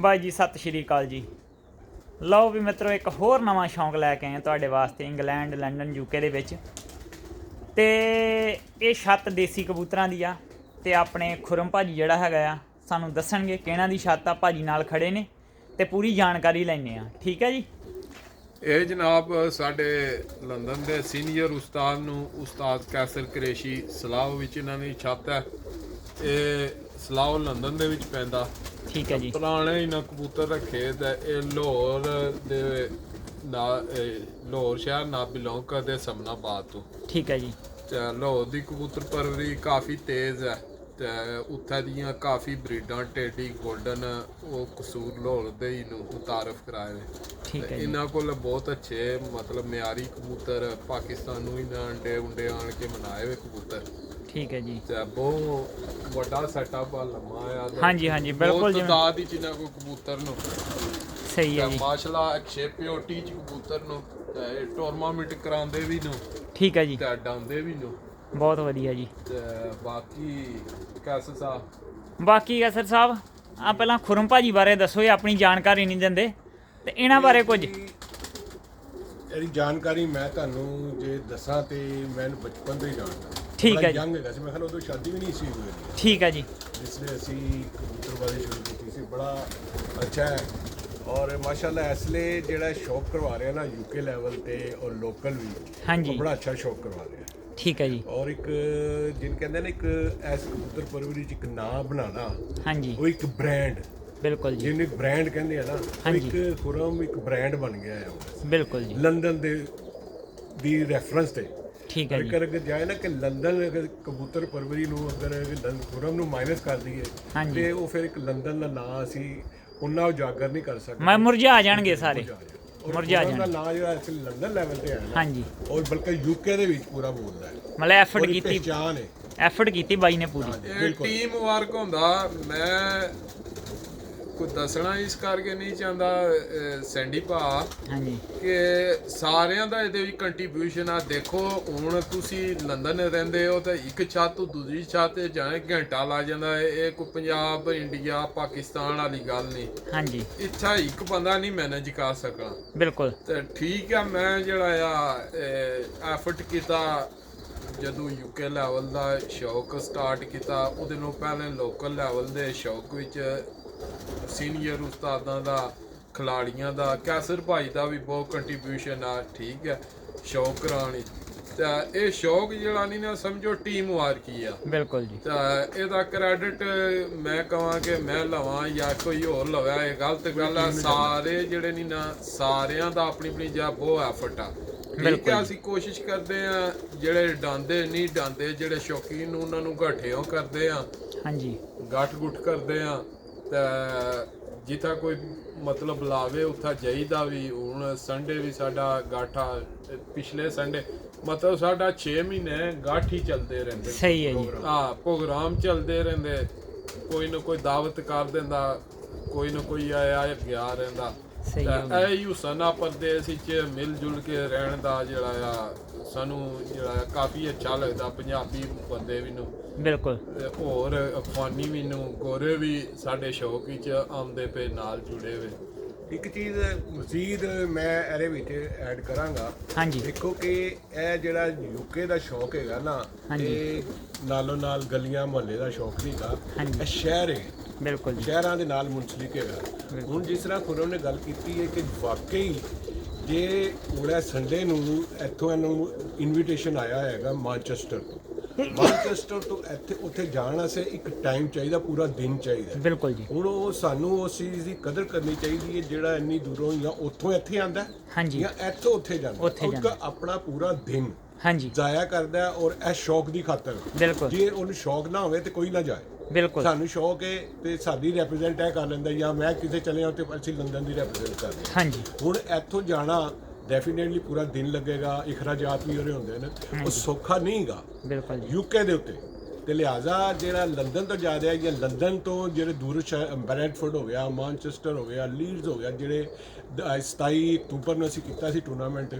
ਬਾਈ ਜੀ, ਸਤਿ ਸ਼੍ਰੀ ਅਕਾਲ ਜੀ। ਲਓ ਵੀ ਮਿੱਤਰੋ, ਇੱਕ ਹੋਰ ਨਵਾਂ ਸ਼ੌਂਕ ਲੈ ਕੇ ਆਏ ਤੁਹਾਡੇ ਵਾਸਤੇ ਇੰਗਲੈਂਡ, ਲੰਡਨ ਯੂਕੇ ਦੇ ਵਿੱਚ। ਤੇ ਇਹ ਛੱਤ ਦੇਸੀ ਕਬੂਤਰਾਂ ਦੀ ਆ ਤੇ ਆਪਣੇ ਖੁਰਮ ਭਾਜੀ ਜਿਹੜਾ ਹੈਗਾ ਆ, ਸਾਨੂੰ ਦੱਸਣਗੇ ਕਿਹਨਾਂ ਦੀ ਛੱਤ ਆ, ਭਾਜੀ ਨਾਲ ਖੜੇ ਨੇ ਤੇ ਪੂਰੀ ਜਾਣਕਾਰੀ ਲੈਣੇ ਆ ਠੀਕ ਹੈ ਜੀ? ਇਹ ਜਨਾਬ ਸਾਡੇ ਲੰਡਨ ਦੇ ਸੀਨੀਅਰ ਉਸਤਾਦ ਨੂੰ ਉਸਤਾਦ ਕੈਸਰ ਕਰੇਸ਼ੀ ਸਲਾਹ ਵਿੱਚ ਇਹਨਾਂ ਦੀ ਛੱਤ ਹੈ। ਇਹ ਸਲਾਹ ਲੰਡਨ ਦੇ ਵਿੱਚ ਪੈਂਦਾ। ਠੀਕ ਹੈ ਜੀ। ਪੁਰਾਣੇ ਇਹਨਾਂ ਕਬੂਤਰ ਰੱਖੇ ਤੇ ਇਹ ਲਾਹੌਰ ਦੇ ਨਾ ਲਾਹੌਰ ਸ਼ਹਿਰ ਨਾਲ ਬਿਲੋਂਗ ਕਰਦੇ ਸਮਨਾਬਾਦ ਤੋਂ। ਠੀਕ ਹੈ ਜੀ। ਤੇ ਲਾਹੌਰ ਦੀ ਕਬੂਤਰ ਪਰਵਰੀ ਕਾਫੀ ਤੇਜ਼ ਹੈ ਤੇ ਉੱਥੇ ਦੀਆਂ ਕਾਫੀ ਬਰੀਡਾਂ ਟੇਡੀ 골ਡਨ ਉਹ ਕਸੂਰ ਲਾਹੌਰ ਦੇ ਹੀ ਨੂੰ ਉਤਾਰਫ ਕਰਾਏ ਨੇ। ਠੀਕ ਹੈ ਜੀ। ਇਹਨਾਂ ਕੋਲ ਬਹੁਤ ਅੱਛੇ ਮਤਲਬ ਮਿਆਰੀ ਕਬੂਤਰ ਪਾਕਿਸਤਾਨ ਨੂੰ ਇਹਨਾਂ ਅੰਡੇ ਉਂਡੇ ਆਣ ਕੇ ਬਣਾਏ ਹੋਏ ਕਬੂਤਰ। ਠੀਕ ਹੈ ਜੀ। ਤੇ ਬਹੁਤ ਵੱਡਾ ਸੈਟਅਪ ਆ ਲੰਮਾ ਆ ਤੇ ਹਾਂਜੀ ਹਾਂਜੀ ਬਿਲਕੁਲ ਬਹੁਤ ਜਿਵੇਂ ਤਾਦਾਦ ਹੀ ਜਿੰਨਾ ਕੋ ਕਬੂਤਰ ਨੂੰ। ਸਹੀ ਹੈ ਤੇ ਜੀ। ਮਾਸ਼ਾਅੱਲਾ ਐਕਸੇਪਿਓ ਟੀਚ ਕਬੂਤਰ ਨੂੰ ਤੇ ਇਹ ਟੂਰਨਾਮੈਂਟ ਕਰਾਉਂਦੇ ਵੀ ਨੂੰ ਠੀਕ ਹੈ ਜੀ। ਤੇ ਡਾਉਂਦੇ ਵੀ ਨੂੰ। ਬਹੁਤ ਵਧੀਆ ਜੀ। ਤੇ ਬਾਕੀ ਕੈਸ ਸਾਹਿਬ? ਬਾਕੀ ਅਸਰ ਸਾਹਿਬ ਆ ਪਹਿਲਾਂ ਖੁਰਮ ਭਾਜੀ ਬਾਰੇ ਦੱਸੋ ਇਹ ਆਪਣੀ ਜਾਣਕਾਰੀ ਨਹੀਂ ਦਿੰਦੇ। ਤੇ ਇਹਨਾਂ ਬਾਰੇ ਕੁਝ। ਇਹਦੀ ਜਾਣਕਾਰੀ ਮੈਂ ਤੁਹਾਨੂੰ ਜੇ ਦੱਸਾਂ ਤੇ ਮੈਨੂੰ ਬਚਪਨ ਤੋਂ ਹੀ ਜਾਣਦਾ। ਠੀਕ ਹੈ ਜੀ। young ਹੈਗਾ ਸੀ। ਮੈਂ ਖਿਆਲ ਉਦੋਂ ਸ਼ਾਦੀ ਵੀ ਨਹੀਂ ਸੀ ਹੋਈ ਠੀਕ ਹੈ ਜੀ। ਜਿਸ ਲਈ ਅਸੀਂ ਕਬੂਤਰਬਾਜ਼ੀ ਸ਼ੁਰੂ ਕੀਤੀ ਸੀ। ਬੜਾ ਅੱਛਾ ਹੈ। ਔਰ ਮਾਸ਼ਾਅੱਲਾ ਇਸ ਲਈ ਜਿਹੜਾ ਸ਼ੌਕ ਕਰਵਾ ਰਿਹਾ ਨਾ ਯੂਕੇ ਲੈਵਲ ਤੇ ਔਰ ਲੋਕਲ ਵੀ ਹਾਂਜੀ। ਉਹ ਬੜਾ ਅੱਛਾ ਸ਼ੌਕ ਕਰਵਾ ਰਿਹਾ ਠੀਕ ਹੈ ਜੀ। ਔਰ ਇੱਕ ਜਿਨ ਕਹਿੰਦੇ ਨੇ ਇੱਕ ਐਸ ਕਬੂਤਰ ਪਰਵਰੀ ਚ ਇੱਕ ਨਾਂ ਬਣਾਉਣਾ ਹਾਂਜੀ। ਉਹ ਇੱਕ ਬ੍ਰਾਂਡ ਬਿਲਕੁਲ ਜੀ। ਜਿਹਨੂੰ ਇੱਕ ਬ੍ਰਾਂਡ ਕਹਿੰਦੇ ਆ ਨਾ ਉਹ ਹਾਂਜੀ। ਇੱਕ ਖੁਰਮ ਇੱਕ ਬ੍ਰਾਂਡ ਬਣ ਗਿਆ ਹੈ ਉਹ। ਬਿਲਕੁਲ ਜੀ। ਲੰਡਨ ਦੇ ਦੀ ਰੈਫਰੈਂਸ ਤੇ। ਠੀਕ ਹੈ ਜੀ। ਅਗਰ ਅਗਰ ਜਾਏ ਨਾ ਕਿ ਲੰਡਨ ਅਗਰ ਕਬੂਤਰ ਪਰਵਰੀ ਨੂੰ ਅਗਰ ਲੰ- ਖੁਰਮ ਨੂੰ ਮਾਈਨਸ ਕਰ ਦਈਏ। ਤੇ ਉਹ ਫਿਰ ਇੱਕ ਲੰਡਨ ਦਾ ਨਾਂ ਅਸੀਂ ਉਹਨਾਂ ਉਜਾਗਰ ਨਹੀਂ ਕਰ ਸਕਦੇ। ਮੈਂ ਮੁਰਝਾ ਜਾਣਗੇ ਸਾਰੇ। ਮੁਰਝਾ ਖੁਰਮ ਦਾ ਜਾਣ ਨਾਂ ਜਿਹੜਾ ਅਸੀਂ ਲੰਡਨ ਲੈਵਲ ਤੇ ਹੈ ਹਾਂਜੀ। ਔਰ ਬਲਕਿ ਯੂਕੇ ਦੇ ਵਿੱਚ ਪੂਰਾ ਬੋਲਦਾ ਹੈ। ਮਤਲਬ ਐਫਰਟ ਕੀਤੀ। ਪਹਿਚਾਨ ਹੈ। ਐਫਰਟ ਕੀਤੀ ਬਾਈ ਨੇ ਪੂਰੀ। ਟੀਮ ਵਰਕ ਹੁੰਦਾ। ਮੈਂ ਕੋਈ ਦੱਸਣਾ ਇਸ ਕਰਕੇ ਨਹੀਂ ਚਾਹੁੰਦਾ ਅਹ, ਸੈਂਡੀ ਭਾ ਹਾਂਜੀ। ਕਿ ਸਾਰਿਆਂ ਦਾ ਇਹਦੇ ਵਿੱਚ ਕੰਟਰੀਬਿਊਸ਼ਨ ਆ। ਦੇਖੋ ਹੁਣ ਤੁਸੀਂ ਲੰਡਨ ਰਹਿੰਦੇ ਹੋ ਤਾਂ ਇੱਕ ਛੱਤ ਤੋਂ ਦੂਜੀ ਛੱਤ ਤੇ ਜਾਏ ਘੰਟਾ ਲੱਗ ਜਾਂਦਾ ਹੈ। ਇਹ ਕੋਈ ਪੰਜਾਬ ਇੰਡੀਆ ਪਾਕਿਸਤਾਨ ਵਾਲੀ ਗੱਲ ਨਹੀਂ। ਹਾਂਜੀ। ਇੱਥਾ ਇੱਕ ਬੰਦਾ ਨਹੀਂ ਮੈਨੇਜ ਕਰ ਸਕਣਾ ਬਿਲਕੁਲ। ਤੇ ਠੀਕ ਆ ਮੈਂ ਜਿਹੜਾ ਆ ਐਫਰਟ ਕੀਤਾ ਜਦੋਂ ਯੂਕੇ ਲੈਵਲ ਦਾ ਸ਼ੌਕ ਸਟਾਰਟ ਕੀਤਾ ਉਹਦੇ ਨੂੰ ਪਹਿਲੇ ਲੋਕਲ ਲੈਵਲ ਦੇ ਸ਼ੌਕ ਵਿੱਚ ਸੀਨੀਅਰ ਉਸਤਾਦਾਂ ਦਾ ਖਿਲਾੜੀਆਂ ਦਾ ਕੈਸਰ ਭਾਈ ਦਾ ਵੀ ਬਹੁਤ ਕੰਟਰੀਬਿਊਸ਼ਨ ਆ ਠੀਕ ਹੈ ਸ਼ੌਕ ਕਰਾਣੀ ਤਾਂ ਇਹ ਸ਼ੌਕ ਜਿਹੜਾ ਨਹੀਂ ਨਾ ਸਮਝੋ ਟੀਮ ਵਾਰਕੀ ਆ। ਬਿਲਕੁਲ ਜੀ। ਤਾਂ ਇਹਦਾ ਕ੍ਰੈਡਿਟ ਮੈਂ ਕਹਾਂ ਕਿ ਮੈਂ ਲਵਾਂ ਜਾਂ ਕੋਈ ਹੋਰ ਲਵੇ ਇਹ ਗਲਤ ਗੱਲ ਆ। ਸਾਰੇ ਜਿਹੜੇ ਨਹੀਂ ਨਾ ਸਾਰਿਆਂ ਦਾ ਆਪਣੀ ਆਪਣੀ ਜਗ੍ਹਾ ਬਹੁਤ ਐਫਰਟ ਆ। ਠੀਕ ਬਿਲਕੁਲ ਹੈ ਅਸੀਂ ਕੋਸ਼ਿਸ਼ ਕਰਦੇ ਆ ਜਿਹੜੇ ਡਾਂਦੇ ਨਹੀਂ ਡਾਂਦੇ ਜਿਹੜੇ ਸ਼ੌਕੀਨ ਨੂੰ ਉਹਨਾਂ ਨੂੰ ਘਟਿਓ ਕਰਦੇ ਆ ਹਾਂਜੀ। ਗੱਠ ਗੁੱਟ ਕਰਦੇ ਆ ਜਿੱਥਾ ਕੋਈ ਮਤਲਬ ਲਾਵੇ ਉੱਥਾ ਜਾਈਦਾ ਵੀ ਹੁਣ ਸੰਡੇ ਵੀ ਸਾਡਾ ਗਾਠਾ ਪਿਛਲੇ ਸੰਡੇ ਮਤਲਬ ਸਾਡਾ 6 ਮਹੀਨੇ ਗਾਠ ਹੀ ਚੱਲਦੇ ਰਹਿੰਦੇ। ਸਹੀ ਹੈ ਜੀ। ਆ ਪ੍ਰੋਗਰਾਮ ਚੱਲਦੇ ਰਹਿੰਦੇ। ਕੋਈ ਨਾ ਕੋਈ ਦਾਵਤ ਕਰ ਦਿੰਦਾ ਕੋਈ ਨਾ ਕੋਈ ਆਇਆ ਗਿਆ ਰਹਿੰਦਾ। ਸਹੀ ਹੋ ਗਿਆ। ਇਹ ਯੂਸਨਾ ਪਰਦੇਸ ਵਿੱਚ ਮਿਲ ਜੁਲ ਕੇ ਰਹਿਣ ਦਾ ਜਿਹੜਾ ਆ ਸਾਨੂੰ ਜਿਹੜਾ ਆ ਕਾਫੀ ਅੱਛਾ ਲੱਗਦਾ ਪੰਜਾਬੀ ਬੰਦੇ ਵੀ ਨੂੰ ਬਿਲਕੁਲ। ਤੇ ਹੋਰ ਅਫਵਾਨੀ ਵੀ ਨੂੰ ਗੋਰੇ ਵੀ ਸਾਡੇ ਸ਼ੌਕ ਵਿੱਚ ਆਉਂਦੇ ਪਏ ਨਾਲ ਜੁੜੇ ਹੋਏ। ਇੱਕ ਚੀਜ਼ ਮਜ਼ੀਦ ਮੈਂ ਇਹਦੇ ਵਿੱਚ ਐਡ ਕਰਾਂਗਾ। ਹਾਂਜੀ। ਦੇਖੋ ਕਿ ਇਹ ਜਿਹੜਾ ਯੂਕੇ ਦਾ ਸ਼ੌਕ ਹੈਗਾ ਨਾ। ਇਹ ਨਾਲੋਂ ਨਾਲ ਗਲੀਆਂ ਮੁਹੱਲੇ ਦਾ ਸ਼ੌਕ ਨਹੀਂਗਾ। ਇਹ ਸ਼ਹਿਰ ਹੈ। ਬਿਲਕੁਲ ਜੀ। ਸ਼ਹਿਰਾਂ ਦੇ ਨਾਲ ਮੁੰਸਲਿਕ ਹੈਗਾ। ਹੁਣ ਜਿਸ ਤਰ੍ਹਾਂ ਖੁਰਮ ਨੇ ਗੱਲ ਕੀਤੀ ਹੈ ਕਿ ਵਾਕਈ ਜੇ ਉਹਦਾ ਸੰਡੇ ਨੂੰ ਇੱਥੋਂ ਇਹਨੂੰ ਇਨਵੀਟੇਸ਼ਨ ਆਇਆ ਹੈਗਾ ਮਾਂਚੈਸਟਰ ਤੋਂ। ਮਾਂਚੈਸਟਰ ਤੋਂ ਇੱਥੇ ਉੱਥੇ ਜਾਣ ਵਾਸਤੇ ਇੱਕ ਟਾਈਮ ਚਾਹੀਦਾ ਪੂਰਾ ਦਿਨ ਚਾਹੀਦਾ। ਬਿਲਕੁਲ ਜੀ। ਹੁਣ ਉਹ ਸਾਨੂੰ ਉਸ ਚੀਜ਼ ਦੀ ਕਦਰ ਕਰਨੀ ਚਾਹੀਦੀ ਹੈ ਜਿਹੜਾ ਇੰਨੀ ਦੂਰੋਂ ਜਾਂ ਉੱਥੋਂ ਇੱਥੇ ਆਂਦਾ ਹਾਂਜੀ। ਜਾਂ ਇੱਥੋਂ ਉੱਥੇ ਜਾਂਦਾ ਉਹਦਾ। ਆਪਣਾ ਪੂਰਾ ਦਿਨ। ਹਾਂਜੀ। ਜ਼ਾਇਆ ਕਰਦਾ ਹੈ ਔਰ ਇਹ ਸ਼ੌਕ ਦੀ ਖਾਤਰ। ਬਿਲਕੁਲ। ਜੇ ਉਹਨੂੰ ਸ਼ੌਕ ਨਾ ਹੋਵੇ ਤੇ ਕੋਈ ਨਾ ਜਾਏ। ਬਿਲਕੁਲ। ਸਾਨੂੰ ਸ਼ੌਕ ਹੈ ਤੇ ਸਾਡੀ ਰਿਪਰੈਜ਼ੈਂਟ ਇਹ ਕਰ ਲੈਂਦਾ ਜਾਂ ਮੈਂ ਕਿਤੇ ਚਲੇ ਜਾਵਾਂ ਤੇ ਅਸੀਂ ਲੰਡਨ ਦੀ ਰਿਪਰੈਜ਼ੈਂਟ ਕਰਦੇ ਹਾਂ। ਹਾਂਜੀ। ਹੁਣ ਇੱਥੋਂ ਜਾਣਾ ਡੈਫੀਨਿਟਲੀ ਪੂਰਾ ਦਿਨ ਲੱਗੇਗਾ ਇਖਰਾਜਾਤ ਵੀ ਉਹਦੇ ਹੁੰਦੇ ਨੇ। ਉਹ ਸੌਖਾ ਨਹੀਂਗਾ। ਬਿਲਕੁਲ ਜੀ। ਯੂਕੇ ਦੇ ਉੱਤੇ। ਤੇ ਲਿਹਾਜ਼ਾ ਜਿਹੜਾ ਲੰਡਨ ਤੋਂ ਜ਼ਿਆਦਾ ਹੈ ਜਾਂ ਲੰਡਨ ਤੋਂ ਜਿਹੜੇ ਦੂਰ ਸ਼ਹਿਰ ਬ੍ਰੈਂਟਫੋਰਡ ਹੋ ਗਿਆ ਮਾਂਚੈਸਟਰ ਹੋ ਗਿਆ ਲੀਡਸ ਹੋ ਗਿਆ ਜਿਹੜੇ ਦ- 27 ਅਕਤੂਬਰ ਨੂੰ ਅਸੀਂ ਕੀਤਾ ਸੀ ਟੂਰਨਾਮੈਂਟ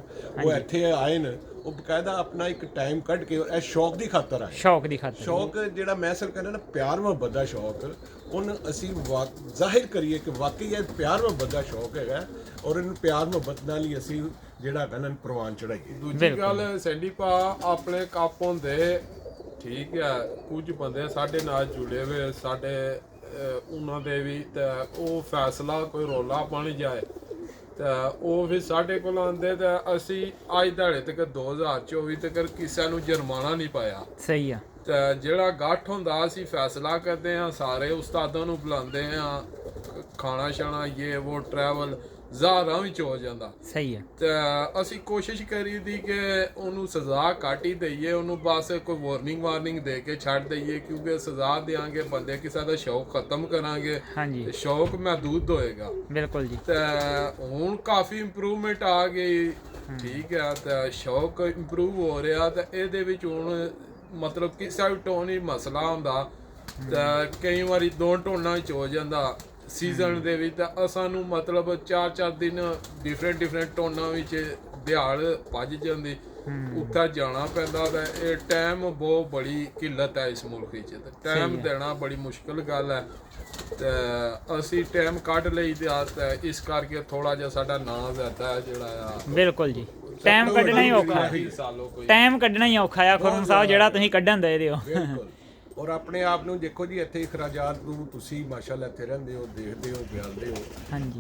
ਉਹ ਇੱਥੇ ਆਏ ਨੇ। ਉਹ ਬਕਾਇਦਾ ਆਪਣਾ ਇੱਕ ਟਾਈਮ ਕੱਢ ਕੇ ਇਹ ਸ਼ੌਕ ਦੀ ਖਾਤਰ ਆਏ। ਸ਼ੌਕ ਦੀ ਖਾਤਰ। ਸ਼ੌਕ ਜਿਹੜਾ ਮੈਂ ਸਰ ਕਹਿੰਦਾ ਨਾ ਪਿਆਰ ਮੁਹੱਬਤ ਦਾ ਸ਼ੌਕ ਉਹਨੂੰ ਅਸੀਂ ਵਾ- ਜ਼ਾਹਿਰ ਕਰੀਏ ਕਿ ਵਾਕਈ ਇਹ ਪਿਆਰ ਮੁਹੱਬਤ ਦਾ ਸ਼ੌਕ ਹੈਗਾ ਔਰ ਇਹਨੂੰ ਪਿਆਰ ਮੁਹੱਬਤ ਨਾਲ ਹੀ ਅਸੀਂ ਜਿਹੜਾ ਹੈਗਾ ਨਾ ਇਹਨੂੰ ਪ੍ਰਵਾਨ ਚੜਾਈਏ ਦੂਜੀ। ਗੱਲ ਸੈਂਡੀ ਪਾ ਆਪਣੇ ਕੱਪ ਹੁੰਦੇ ਠੀਕ ਹੈ ਕੁਝ ਬੰਦੇ ਸਾਡੇ ਨਾਲ ਜੁੜੇ ਹੋਏ ਸਾਡੇ ਉਹਨਾਂ ਦੇ ਵੀ ਤੇ ਉਹ ਫੈਸਲਾ ਕੋਈ ਰੋਲਾ ਬਣ ਜਾਏ। ਤੇ ਉਹ ਵੀ ਸਾਡੇ ਕੋਲ ਆਉਂਦੇ ਤੇ ਅਸੀਂ ਅੱਜ ਦਿਹਾੜੇ ਤੱਕ 2024 ਤੱਕ ਕਿਸੇ ਨੂੰ ਜੁਰਮਾਨਾ ਨਹੀਂ ਪਾਇਆ। ਸਹੀ ਆ। ਤੇ ਜਿਹੜਾ ਗੱਠ ਹੁੰਦਾ ਅਸੀਂ ਫੈਸਲਾ ਕਰਦੇ ਆ ਸਾਰੇ ਉਸਤਾਦਾਂ ਨੂੰ ਬੁਲਾਉਂਦੇ ਆ ਖਾਣਾ ਛਾਣਾ ਇਹ ਉਹ ਟਰੈਵਲ ਜ਼ਾਰਾਂ ਵਿੱਚ ਹੋ ਜਾਂਦਾ। ਸਹੀ ਆ ਤੇ ਅਸੀਂ ਕੋਸ਼ਿਸ਼ ਕਰੀ ਦੀ ਕਿ ਉਹਨੂੰ ਸਜ਼ਾ ਘੱਟ ਹੀ ਦਈਏ ਉਹਨੂੰ ਬਸ ਕੋਈ ਵਾਰਨਿੰਗ ਵਾਰਨਿੰਗ ਦੇ ਕੇ ਛੱਡ ਦਈਏ ਕਿਉਂਕਿ ਸਜ਼ਾ ਦੇਾਂਗੇ ਬੰਦੇ ਕਿਸੇ ਦਾ ਸ਼ੌਕ ਖਤਮ ਕਰਾਂਗੇ ਹਾਂਜੀ। ਤੇ ਸ਼ੌਕ ਮਹਦੂਦ ਹੋਏਗਾ। ਬਿਲਕੁਲ ਜੀ। ਤੇ ਹੁਣ ਕਾਫੀ ਇੰਪਰੂਵਮੈਂਟ ਆ ਗਈ। ਠੀਕ ਹੈ ਤੇ ਸ਼ੌਕ ਇੰਪਰੂਵ ਹੋ ਰਿਹਾ ਤੇ ਇਹਦੇ ਵਿੱਚ ਹੁਣ ਮਤਲਬ ਕਿਸੇ ਵੀ ਟੋਨ ਹੀ ਮਸਲਾ ਹੁੰਦਾ। ਤੇ ਕਈ ਵਾਰੀ ਦੋ ਟੋਨਾਂ ਵਿੱਚ ਹੋ ਜਾਂਦਾ। ਸੀਜ਼ਨ ਦੇ ਵਿੱਚ ਤਾਂ ਸਾਨੂੰ ਮਤਲਬ 4-4 ਦਿਨ ਡਿਫਰੈਂਟ ਡਿਫਰੈਂਟ ਟੋਨਾਂ ਵਿੱਚ ਦਿਹਾੜ ਭੱਜ ਜਾਂਦੀ। ਉੱਥੇ ਜਾਣਾ ਪੈਂਦਾ ਤੇ ਇਹ ਟਾਈਮ ਬਹੁਤ ਬੜੀ ਕਿੱਲਤ ਹੈ ਇਸ ਮੁਲਕ ਵਿੱਚ। ਤੇ ਟਾਈਮ ਦੇਣਾ ਬੜੀ ਮੁਸ਼ਕਲ ਗੱਲ ਹੈ। ਤੇ ਅਸੀਂ ਟਾਈਮ ਕੱਢ ਲਈ ਤੇ ਤੇ ਇਸ ਕਰਕੇ ਥੋੜਾ ਜਿਹਾ ਸਾਡਾ ਨਾਂ ਜ਼ਿਆਦਾ ਹੈ ਜਿਹੜਾ ਆ। ਬਿਲਕੁਲ ਜੀ। ਟਾਈਮ ਕੱਢਣਾ ਹੀ ਔਖਾ। ਟਾਈਮ ਕੱਢਣਾ ਹੀ ਔਖਾ ਆ ਖੁਰਮ ਸਾਹਿਬ ਜਿਹੜਾ ਤੁਸੀਂ ਕੱਢਣ ਦੇ ਦਿਓ ਬਿਲਕੁਲ। ਔਰ ਆਪਣੇ ਆਪ ਨੂੰ ਦੇਖੋ ਜੀ ਇੱਥੇ ਖਰਾਜਾਤ ਨੂੰ ਤੁਸੀਂ ਮਾਸ਼ਾਅੱਲਾ ਇੱਥੇ ਰਹਿੰਦੇ ਹੋ ਦੇਖਦੇ ਹੋ ਬਿਆਲਦੇ ਹੋ